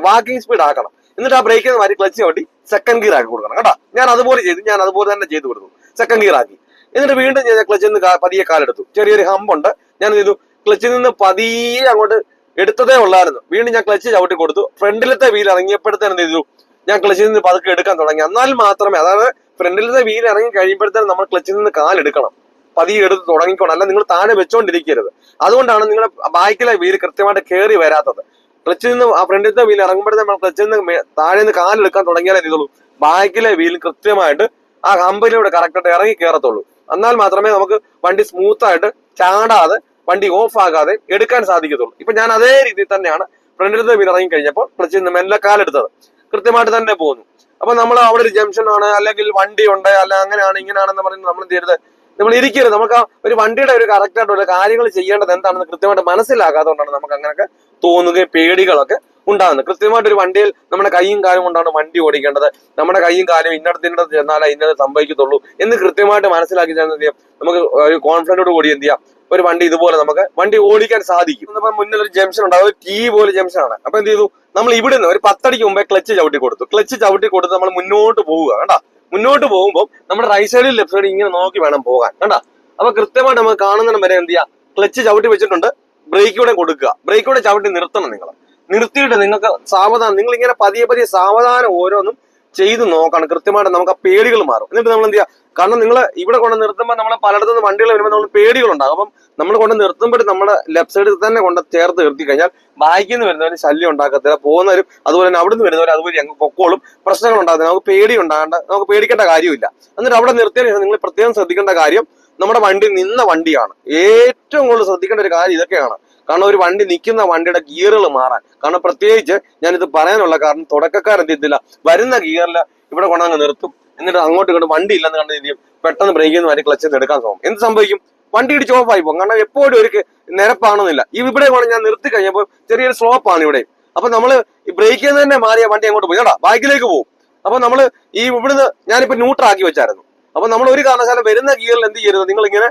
വാക്കിംഗ് സ്പീഡ് ആക്കണം. എന്നിട്ട് ആ ബ്രേക്കിൽ നിന്ന് മാറ്റി ക്ലച്ച് ചവിട്ടി സെക്കൻഡ് ഗിയർ ആക്കി കൊടുക്കണം. കേട്ടോ? ഞാൻ അതുപോലെ ചെയ്തു. ഞാൻ അതുപോലെ തന്നെ ചെയ്തു കൊടുത്തു. സെക്കൻഡ് ഗിയർ ആക്കി. എന്നിട്ട് വീണ്ടും ഞാൻ ക്ലച്ചിൽ നിന്ന് പതിയെ കാലെടുത്തു. ചെറിയൊരു ഹമ്പുണ്ട് ഞാൻ ചെയ്തു? ക്ലച്ചിൽ നിന്ന് പതിയെ അങ്ങോട്ട് എടുത്തതേ ഉള്ളായിരുന്നു. വീണ്ടും ഞാൻ ക്ലച്ച് ചവിട്ടി കൊടുത്തു. ഫ്രണ്ടിലത്തെ വീൽ ഇറങ്ങിയപ്പോഴത്തേന് എന്ത് ചെയ്തു? ഞാൻ ക്ലച്ചിൽ നിന്ന് പതുക്കെ എടുക്കാൻ തുടങ്ങി. എന്നാൽ മാത്രമേ അതായത് ഫ്രണ്ടിലത്തെ വീൽ ഇറങ്ങി കഴിയുമ്പോഴത്തേനും നമ്മൾ ക്ലച്ചിൽ നിന്ന് കാലെടുക്കണം. പതിയെ എടുത്ത് തുടങ്ങിക്കോണം. അല്ല നിങ്ങൾ താഴെ വെച്ചോണ്ടിരിക്കരുത്. അതുകൊണ്ടാണ് നിങ്ങളുടെ ബാക്കിലെ വീൽ കൃത്യമായിട്ട് കയറി വരാത്തത്. ക്ലച്ചിൽ നിന്ന് ആ ഫ്രണ്ടിലത്തെ വീൽ ഇറങ്ങുമ്പോഴത്തേനും നമ്മൾ ക്ലച്ചിൽ നിന്ന് താഴെ നിന്ന് കാലെടുക്കാൻ തുടങ്ങിയാലേ ഇതുള്ളൂ ബാക്കിലെ വീൽ കൃത്യമായിട്ട് ആ ഹമ്പിലൂടെ കറക്റ്റായിട്ട് ഇറങ്ങി കയറത്തുള്ളൂ എന്നാൽ മാത്രമേ നമുക്ക് വണ്ടി സ്മൂത്ത് ആയിട്ട് ചാടാതെ വണ്ടി ഓഫ് ആകാതെ എടുക്കാൻ സാധിക്കത്തുള്ളൂ. ഇപ്പൊ ഞാൻ അതേ രീതിയിൽ തന്നെയാണ് ഫ്രണ്ടിലത്തെ വീൽ ഇറങ്ങി കഴിഞ്ഞപ്പോൾ ക്ലച്ചിൽ നിന്ന് മെല്ലെ കാലെടുത്തത്. കൃത്യമായിട്ട് തന്നെ പോകുന്നു. അപ്പൊ നമ്മൾ അവിടെ ഒരു ജംഗ്ഷൻ ആണ് അല്ലെങ്കിൽ വണ്ടി ഉണ്ട് അല്ല അങ്ങനെയാണ് ഇങ്ങനെയാണെന്ന് പറയുന്നത് നമ്മൾ എന്ത് ചെയ്യരുത്? നമ്മൾ ഇരിക്കരുത്. നമുക്ക് ആ ഒരു വണ്ടിയുടെ ഒരു കറക്റ്റായിട്ടുള്ള കാര്യങ്ങൾ ചെയ്യേണ്ടത് എന്താണെന്ന് കൃത്യമായിട്ട് മനസ്സിലാകാത്തതുകൊണ്ടാണ് നമുക്ക് അങ്ങനെയൊക്കെ തോന്നുകയും പേടികളൊക്കെ ഉണ്ടാകുന്നത്. കൃത്യമായിട്ട് ഒരു വണ്ടിയിൽ നമ്മുടെ കൈയും കാലും കൊണ്ടാണ് വണ്ടി ഓടിക്കേണ്ടത്. നമ്മുടെ കൈയും കാലും ഇന്നടത്ത് ഇന്നടത്ത് ചെന്നാലേ ഇന്നത് സംഭവിക്കത്തുള്ളൂ എന്ന് കൃത്യമായിട്ട് മനസ്സിലാക്കി എന്ത് ചെയ്യാം? നമുക്ക് ഒരു കോൺഫിഡന്റോട് കൂടി എന്ത് ചെയ്യാം? ഒരു വണ്ടി ഇതുപോലെ നമുക്ക് വണ്ടി ഓടിക്കാൻ സാധിക്കും. നമ്മൾ മുന്നിൽ ഒരു ജംഗ്ഷൻ ഉണ്ട്. അത് ടീ പോലെ ജംഗ്ഷൻ ആണ്. അപ്പൊ എന്ത് ചെയ്തു? നമ്മൾ ഇവിടുന്ന് ഒരു പത്തടിക്ക് മുമ്പേ ക്ലച്ച് ചവിട്ടി കൊടുത്തു. ക്ലച്ച് ചവിട്ടി കൊടുത്ത് നമ്മൾ മുന്നോട്ട് പോവുക. കണ്ടാ? മുന്നോട്ട് പോകുമ്പോൾ നമ്മുടെ റൈറ്റ് സൈഡിൽ ലെഫ്റ്റ് സൈഡിൽ ഇങ്ങനെ നോക്കി വേണം പോകാൻ. കണ്ടാ? അപ്പൊ കൃത്യമായിട്ട് നമുക്ക് കാണുന്നതിന് വരെ എന്ത് ചെയ്യാം? ക്ലച്ച് ചവിട്ടി വെച്ചിട്ടുണ്ട്. ബ്രേക്ക് കൂടെ കൊടുക്കുക. ബ്രേക്ക് കൂടെ ചവിട്ടി നിർത്തണം നിങ്ങൾ. നിർത്തിയിട്ട് നിങ്ങൾക്ക് സാവധാനം നിങ്ങൾ ഇങ്ങനെ പതിയെ പതിയെ സാവധാനം ഓരോന്നും ചെയ്ത് നോക്കണം. കൃത്യമായിട്ട് നമുക്ക് ആ പേടികൾ മാറും. എന്നിട്ട് നമ്മൾ എന്ത് ചെയ്യുക കാരണം നിങ്ങൾ ഇവിടെ കൊണ്ട് നിർത്തുമ്പോൾ നമ്മൾ പലയിടത്തു നിന്ന് വണ്ടികൾ വരുമ്പോൾ നമ്മൾ പേടികളുണ്ടാകും. അപ്പം നമ്മൾ കൊണ്ട് നിർത്തുമ്പോൾ നമ്മുടെ ലെഫ്റ്റ് സൈഡിൽ തന്നെ കൊണ്ട് ചേർത്ത് നിർത്തി കഴിഞ്ഞാൽ ബാക്കിൽ നിന്ന് വരുന്നവർ ശല്യം ഉണ്ടാക്കത്തില്ല. പോകുന്നവരും അതുപോലെ തന്നെ അവിടെ നിന്ന് വരുന്നവർ അതുപോലെ ഞങ്ങൾ പൊക്കോളും. പ്രശ്നങ്ങൾ ഉണ്ടാകുന്നില്ല നമുക്ക് പേടി ഉണ്ടാകേണ്ട നമുക്ക് പേടിക്കേണ്ട കാര്യമില്ല. എന്നിട്ട് അവിടെ നിർത്തിയതിനു ശേഷം നിങ്ങൾ പ്രത്യേകം ശ്രദ്ധിക്കേണ്ട കാര്യം നമ്മുടെ വണ്ടി നിന്ന വണ്ടിയാണ്. ഏറ്റവും കൂടുതൽ ശ്രദ്ധിക്കേണ്ട ഒരു കാര്യം ഇതൊക്കെയാണ്. കാരണം ഒരു വണ്ടി നിൽക്കുന്ന വണ്ടിയുടെ ഗിയറുകൾ മാറാൻ. കാരണം പ്രത്യേകിച്ച് ഞാനിത് പറയാനുള്ള കാരണം തുടക്കക്കാർ എന്ത് ചെയ്തില്ല വരുന്ന ഗിയറിൽ ഇവിടെ കൊണ്ടങ്ങ് നിർത്തും. എന്നിട്ട് അങ്ങോട്ട് ഇങ്ങോട്ട് വണ്ടി ഇല്ലെന്ന് കണ്ട് ചെയ്യും? പെട്ടെന്ന് ബ്രേക്കിൽ നിന്ന് വരെ ക്ലച്ചിൽ നിന്ന് എടുക്കാൻ തോന്നും എന്ത് സംഭവിക്കും? വണ്ടി ഇടിച്ച് ഓഫ് ആയി പോകും. കാരണം എപ്പോഴും ഒരു നിരപ്പാണെന്നില്ല. ഈ ഇവിടെ കൊണ്ട് ഞാൻ നിർത്തി കഴിഞ്ഞപ്പോൾ ചെറിയൊരു സ്ലോപ്പ് ആണ് ഇവിടെ. അപ്പൊ നമ്മൾ ഈ ബ്രേക്കിൽ നിന്ന് തന്നെ മാറിയ വണ്ടി അങ്ങോട്ട് പോയി. കേട്ടോ ബാക്കിലേക്ക് പോകും അപ്പൊ നമ്മൾ ഈ ഇവിടുന്ന് ഞാനിപ്പോ ന്യൂട്രാക്കി വെച്ചായിരുന്നു. അപ്പൊ നമ്മൾ ഒരു കാരണവശാലും വരുന്ന ഗിയറിൽ എന്ത് ചെയ്യരുത്? നിങ്ങൾ ഇങ്ങനെ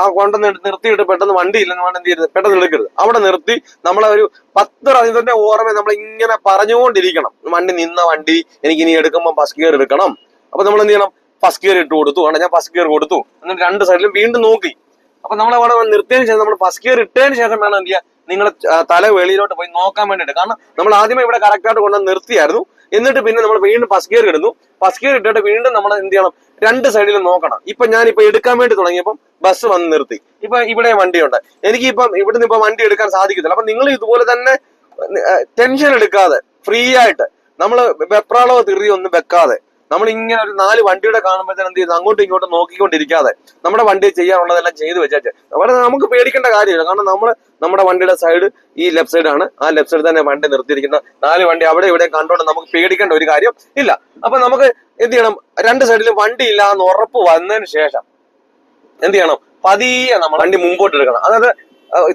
ആ കൊണ്ടുവന്ന് എടുത്ത് നിർത്തിയിട്ട് പെട്ടെന്ന് വണ്ടി ഇല്ലെന്ന് വേണം എന്ത് ചെയ്യരുത്? പെട്ടെന്ന് എടുക്കരുത്. അവിടെ നിർത്തി നമ്മളെ ഒരു പത്ത് ഇതിന്റെ ഓർമ്മ നമ്മൾ ഇങ്ങനെ പറഞ്ഞുകൊണ്ടിരിക്കണം. വണ്ടി നിന്ന വണ്ടി എനിക്ക് ഇനി എടുക്കുമ്പോൾ ഫസ്റ്റ് ഗിയർ എടുക്കണം. അപ്പൊ നമ്മൾ എന്ത് ചെയ്യണം? ഫസ്റ്റ് ഗിയർ ഇട്ട് കൊടുത്തു. അവിടെ ഞാൻ ഫസ്റ്റ് ഗിയർ കൊടുത്തു. എന്നിട്ട് രണ്ട് സൈഡിലും വീണ്ടും നോക്കി. അപ്പൊ നമ്മൾ അവിടെ നിർത്തിയതിന് ശേഷം നമ്മൾ ഫസ്റ്റ് ഗിയർ ഇട്ടതിന് ശേഷം വേണം എന്ത് ചെയ്യാൻ? നിങ്ങൾ തല വെളിയിലോട്ട് പോയി നോക്കാൻ വേണ്ടിയിട്ട്. കാരണം നമ്മൾ ആദ്യമേ ഇവിടെ കറക്റ്റ് ആയിട്ട് കൊണ്ടുവന്ന് നിർത്തിയായിരുന്നു. എന്നിട്ട് പിന്നെ നമ്മൾ വീണ്ടും ഫസ്റ്റ് ഗിയർ ഇടുന്നു. ഫസ്റ്റ് ഗിയർ ഇട്ടിട്ട് വീണ്ടും നമ്മൾ എന്ത് ചെയ്യണം? രണ്ട് സൈഡിലും നോക്കണം. ഇപ്പൊ ഞാൻ ഇപ്പൊ എടുക്കാൻ വേണ്ടി തുടങ്ങിയപ്പം ബസ് വന്ന് നിർത്തി. ഇപ്പൊ ഇവിടെ വണ്ടിയുണ്ട്. എനിക്ക് ഇപ്പം ഇവിടുന്ന് ഇപ്പൊ വണ്ടി എടുക്കാൻ സാധിക്കത്തില്ല. അപ്പൊ നിങ്ങൾ ഇതുപോലെ തന്നെ ടെൻഷൻ എടുക്കാതെ ഫ്രീ ആയിട്ട് നമ്മൾ വെപ്രാളോ തിറി ഒന്നും വെക്കാതെ നമ്മൾ ഇങ്ങനെ ഒരു നാല് വണ്ടിയുടെ കാണുമ്പോഴത്തേനും എന്ത് ചെയ്യുന്നു? അങ്ങോട്ടും ഇങ്ങോട്ടും നോക്കിക്കൊണ്ടിരിക്കാതെ നമ്മുടെ വണ്ടി ചെയ്യാനുള്ളതെല്ലാം ചെയ്തു വെച്ചാൽ അവിടെ നമുക്ക് പേടിക്കേണ്ട കാര്യമില്ല. കാരണം നമ്മൾ നമ്മുടെ വണ്ടിയുടെ സൈഡ് ഈ ലെഫ്റ്റ് സൈഡ് ആണ്. ആ ലെഫ്റ്റ് സൈഡ് തന്നെ വണ്ടി നിർത്തിയിരിക്കുന്ന നാല് വണ്ടി അവിടെ ഇവിടെ കണ്ടോണ്ട് നമുക്ക് പേടിക്കേണ്ട ഒരു കാര്യം ഇല്ല. അപ്പൊ നമുക്ക് എന്ത് ചെയ്യണം? രണ്ട് സൈഡിലും വണ്ടി ഇല്ല എന്ന് ഉറപ്പ് വന്നതിന് ശേഷം എന്ത് ചെയ്യണം? പതിയെ നമ്മൾ വണ്ടി മുമ്പോട്ട് എടുക്കണം അതായത്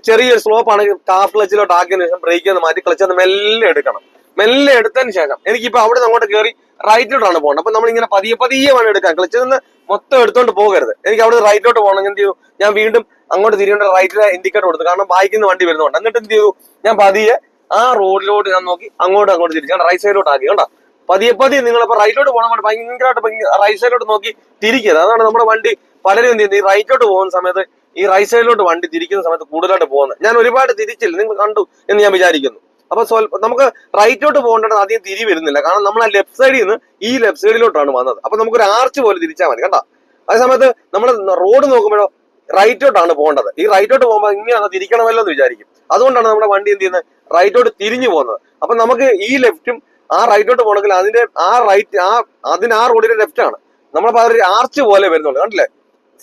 ചെറിയൊരു സ്ലോപ്പ് ആണെങ്കിൽ കാഫ് ക്ലച്ചിലോട്ട് ആക്കിയതിനു ശേഷം ബ്രേക്ക് ഒന്ന് മാറ്റി ക്ലച്ച് ഒന്ന് മെല്ലെ എടുക്കണം. മെല്ലെ എടുത്തതിന് ശേഷം എനിക്കിപ്പോ അവിടെ നിന്ന് അങ്ങോട്ട് കയറി റൈറ്റിലോട്ടാണ് പോകുന്നത് അപ്പൊ നമ്മൾ ഇങ്ങനെ പതിയെ പതിയെ വേണം എടുക്കാൻ ക്ലച്ചിൽ നിന്ന് മൊത്തം എടുത്തോണ്ട് പോകരുത്. എനിക്ക് അവിടെ റൈറ്റിലോട്ട് പോകണം. എന്ത് ചെയ്തു? ഞാൻ വീണ്ടും അങ്ങോട്ട് തിരിയേണ്ട റൈറ്റിലെ ഇൻഡിക്കേറ്റർ കൊടുത്തു. കാരണം ബൈക്കിൽ നിന്ന് വണ്ടി വരുന്നുണ്ട് എന്നിട്ട് എന്ത് ചെയ്തു? ഞാൻ പതിയെ ആ റോഡിലോട്ട് ഞാൻ നോക്കി അങ്ങോട്ട് അങ്ങോട്ട് തിരിച്ചു. റൈറ്റ് സൈഡിലോട്ട് ആക്കി കണ്ടോ? പതിയെ പതിയെ നിങ്ങളിപ്പോ റൈറ്റിലോട്ട് പോകണം കൊണ്ട് ഭയങ്കരമായിട്ട് റൈറ്റ് സൈഡിലോട്ട് നോക്കി തിരിക്കരുത്. അതാണ് നമ്മുടെ വണ്ടി പലരും എന്ത് ചെയ്യുന്നത്? ഈ റൈറ്റിലോട്ട് പോകുന്ന സമയത്ത് ഈ റൈറ്റ് സൈഡിലോട്ട് വണ്ടി തിരിക്കുന്ന സമയത്ത് കൂടുതലായിട്ട് പോകുന്നത്. ഞാൻ ഒരുപാട് തിരിച്ചില്ല. നിങ്ങൾ കണ്ടു എന്ന് ഞാൻ വിചാരിക്കുന്നു. അപ്പൊ നമുക്ക് റൈറ്റിലോട്ട് പോകേണ്ടത് ആദ്യം തിരി വരുന്നില്ല. കാരണം നമ്മൾ ആ ലെഫ്റ്റ് സൈഡിൽ നിന്ന് ഈ ലെഫ്റ്റ് സൈഡിലോട്ടാണ് വന്നത്. അപ്പൊ നമുക്കൊരു ആർച്ച് പോലെ തിരിച്ചാൽ മതി കണ്ടോ? അതേ സമയത്ത് നമ്മൾ റോഡ് നോക്കുമ്പോഴോ റൈറ്റോട്ടാണ് പോകേണ്ടത്. ഈ റൈറ്റോട്ട് പോകുമ്പോൾ ഇങ്ങനെ അത് തിരിക്കണമല്ലോ എന്ന് വിചാരിക്കും. അതുകൊണ്ടാണ് നമ്മുടെ വണ്ടി എന്ത് ചെയ്യുന്നത്? റൈറ്റോട്ട് തിരിഞ്ഞു പോകുന്നത്. അപ്പൊ നമുക്ക് ഈ ലെഫ്റ്റും ആ റൈറ്റോട്ട് പോകണമെങ്കിൽ അതിന്റെ ആ റൈറ്റ് ആ അതിന് ആ റോഡിന്റെ ലെഫ്റ്റ് ആണ്. നമ്മളപ്പോ അതൊരു ആർച്ച് പോലെ വരുന്നുള്ളൂ കണ്ടില്ലേ?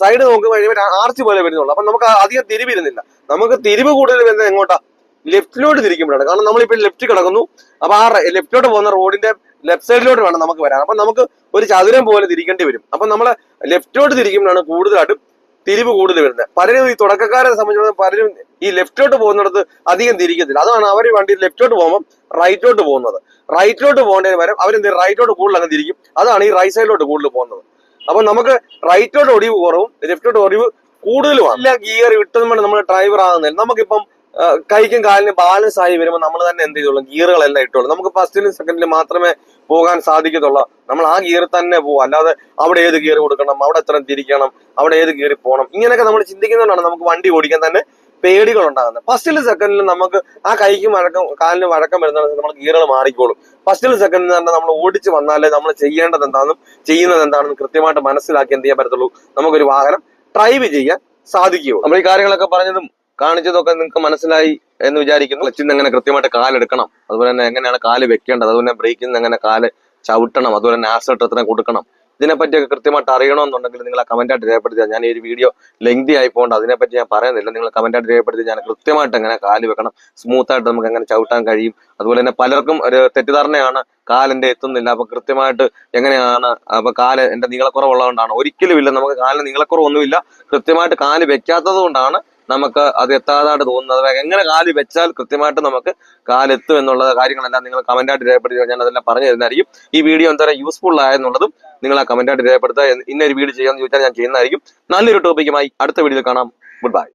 സൈഡ് നോക്കുമ്പോൾ ആർച്ച് പോലെ വരുന്നുള്ളൂ. അപ്പൊ നമുക്ക് അധികം തിരിവ് വരുന്നില്ല. നമുക്ക് തിരിവ് കൂടുതൽ വരുന്നത് എങ്ങോട്ടാ? ലെഫ്റ്റിലോട്ട് തിരിക്കുമ്പോഴാണ്. കാരണം നമ്മളിപ്പോൾ ലെഫ്റ്റ് കിടക്കുന്നു. അപ്പൊ ആ ലെഫ്റ്റിലോട്ട് പോകുന്ന റോഡിന്റെ ലെഫ്റ്റ് സൈഡിലോട്ട് വേണം നമുക്ക് വരാൻ. അപ്പൊ നമുക്ക് ഒരു ചതുരം പോലെ തിരിക്കേണ്ടി വരും. അപ്പൊ നമ്മൾ ലെഫ്റ്റിലോട്ട് തിരിക്കുമ്പോഴാണ് കൂടുതലായിട്ടും തിരിവ് കൂടുതൽ വരുന്നത്. പലരും ഈ തുടക്കക്കാരെ സംബന്ധിച്ചിടത്തോളം പലരും ഈ ലെഫ്റ്റിലോട്ട് പോകുന്നിടത്ത് അധികം തിരിക്കത്തില്ല. അതാണ് അവർ വണ്ടി ലെഫ്റ്റിലോട്ട് പോകുമ്പോൾ റൈറ്റിലോട്ട് പോകുന്നത്. റൈറ്റിലോട്ട് പോകേണ്ടതിന് പകരം അവരെന്ത് റൈറ്റിലോട്ട് കൂടുതൽ അങ്ങ് തിരിക്കും. അതാണ് ഈ റൈറ്റ് സൈഡിലോട്ട് കൂടുതൽ പോകുന്നത്. അപ്പൊ നമുക്ക് റൈറ്റിലോട്ട് ഒടിവ് കുറവും ലെഫ്റ്റിലോട്ട് ഒടിവ് കൂടുതലുമാണ്. എല്ലാ ഗിയർ ഇട്ടതുകൊണ്ട് നമ്മൾ ഡ്രൈവർ ആകുന്നില്ല നമുക്കിപ്പം കൈക്കും കാലിന് ബാലൻസ് ആയി വരുമ്പോൾ നമ്മൾ തന്നെ എന്ത് ചെയ്തോളും? ഗിയറുകളെല്ലാം ഇട്ടോളും. നമുക്ക് ഫസ്റ്റിലും സെക്കൻഡിലും മാത്രമേ പോകാൻ സാധിക്കത്തുള്ളൂ. നമ്മൾ ആ ഗിയർ തന്നെ പോകും അല്ലാതെ അവിടെ ഏത് ഗിയർ കൊടുക്കണം? അവിടെ എത്ര തിരിക്കണം? അവിടെ ഏത് ഗിയറിൽ പോകണം? ഇങ്ങനെയൊക്കെ നമ്മൾ ചിന്തിക്കുന്നതുകൊണ്ടാണ് നമുക്ക് വണ്ടി ഓടിക്കാൻ തന്നെ പേടികൾ ഉണ്ടാകുന്നത് ഫസ്റ്റിലും സെക്കൻഡിലും നമുക്ക് ആ കൈക്കും വഴക്കം കാലിന് വഴക്കം വരുന്ന നമ്മൾ ഗിയറുകൾ മാറിക്കോളും. ഫസ്റ്റിലും സെക്കൻഡിലും തന്നെ നമ്മൾ ഓടിച്ച് വന്നാലേ നമ്മൾ ചെയ്യേണ്ടത് എന്താണെന്നും ചെയ്യുന്നത് എന്താണെന്നും കൃത്യമായിട്ട് മനസ്സിലാക്കി എന്ത് ചെയ്യാൻ പറ്റത്തുള്ളൂ? നമുക്കൊരു വാഹനം ഡ്രൈവ് ചെയ്യാൻ സാധിക്കുകയുള്ളൂ. നമ്മൾ ഈ കാര്യങ്ങളൊക്കെ പറഞ്ഞതും കാണിച്ചതൊക്കെ നിങ്ങൾക്ക് മനസ്സിലായി എന്ന് വിചാരിക്കുന്നു. ക്ലച്ചിന്ന് എങ്ങനെ കൃത്യമായിട്ട് കാലെടുക്കണം അതുപോലെ തന്നെ എങ്ങനെയാണ് കാൽ വെക്കേണ്ടത് അതുപോലെ തന്നെ ബ്രേക്കിൽ നിന്ന് എങ്ങനെ കാൽ ചവിട്ടണം അതുപോലെ തന്നെ ആസട്ട് എത്ര കൊടുക്കണം ഇതിനെപ്പറ്റിയൊക്കെ കൃത്യമായിട്ട് അറിയണമെന്നുണ്ടെങ്കിൽ നിങ്ങൾ ആ കമന്റായിട്ട് രേഖപ്പെടുത്തിയാൽ ഞാൻ ഈ ഒരു വീഡിയോ ലെങ്തി ആയിപ്പോണ്ട് അതിനെപ്പറ്റി ഞാൻ പറയുന്നില്ല. നിങ്ങൾ കമന്റായിട്ട് രേഖപ്പെടുത്തി ഞാൻ കൃത്യമായിട്ട് എങ്ങനെ കാൽ വെക്കണം സ്മൂത്ത് ആയിട്ട് നമുക്ക് എങ്ങനെ ചവിട്ടാൻ കഴിയും അതുപോലെ തന്നെ പലർക്കും ഒരു തെറ്റിദ്ധാരണയാണ് കാലിന്റെ എത്തുന്നില്ല. അപ്പൊ കൃത്യമായിട്ട് എങ്ങനെയാണ് അപ്പൊ കാൽ എന്റെ നീളക്കുറവുള്ളതുകൊണ്ടാണ്. ഒരിക്കലും ഇല്ല നമുക്ക് കാലിന് നീളക്കുറവൊന്നുമില്ല. കൃത്യമായിട്ട് കാൽ വെക്കാത്തത് കൊണ്ടാണ് നമുക്ക് അത് എത്താതായിട്ട് തോന്നുന്നത് എങ്ങനെ കാൽ വെച്ചാൽ കൃത്യമായിട്ട് നമുക്ക് കാലെത്തും എന്നുള്ള കാര്യങ്ങളെല്ലാം നിങ്ങൾ കമന്റായിട്ട് രേഖപ്പെടുത്തി ഞാൻ അതെല്ലാം പറഞ്ഞു തരുന്നതായിരിക്കും. ഈ വീഡിയോ എന്തോരം യൂസ്ഫുൾ ആയെന്നുള്ളതും നിങ്ങൾ ആ കമന്റായിട്ട് രേഖപ്പെടുത്തുക. ഇന്നൊരു വീഡിയോ ചെയ്യാമെന്ന് ചോദിച്ചാൽ ഞാൻ ചെയ്യുന്നതായിരിക്കും. നല്ലൊരു ടോപ്പിക്കുമായി അടുത്ത വീഡിയോയിൽ കാണാം. Good bye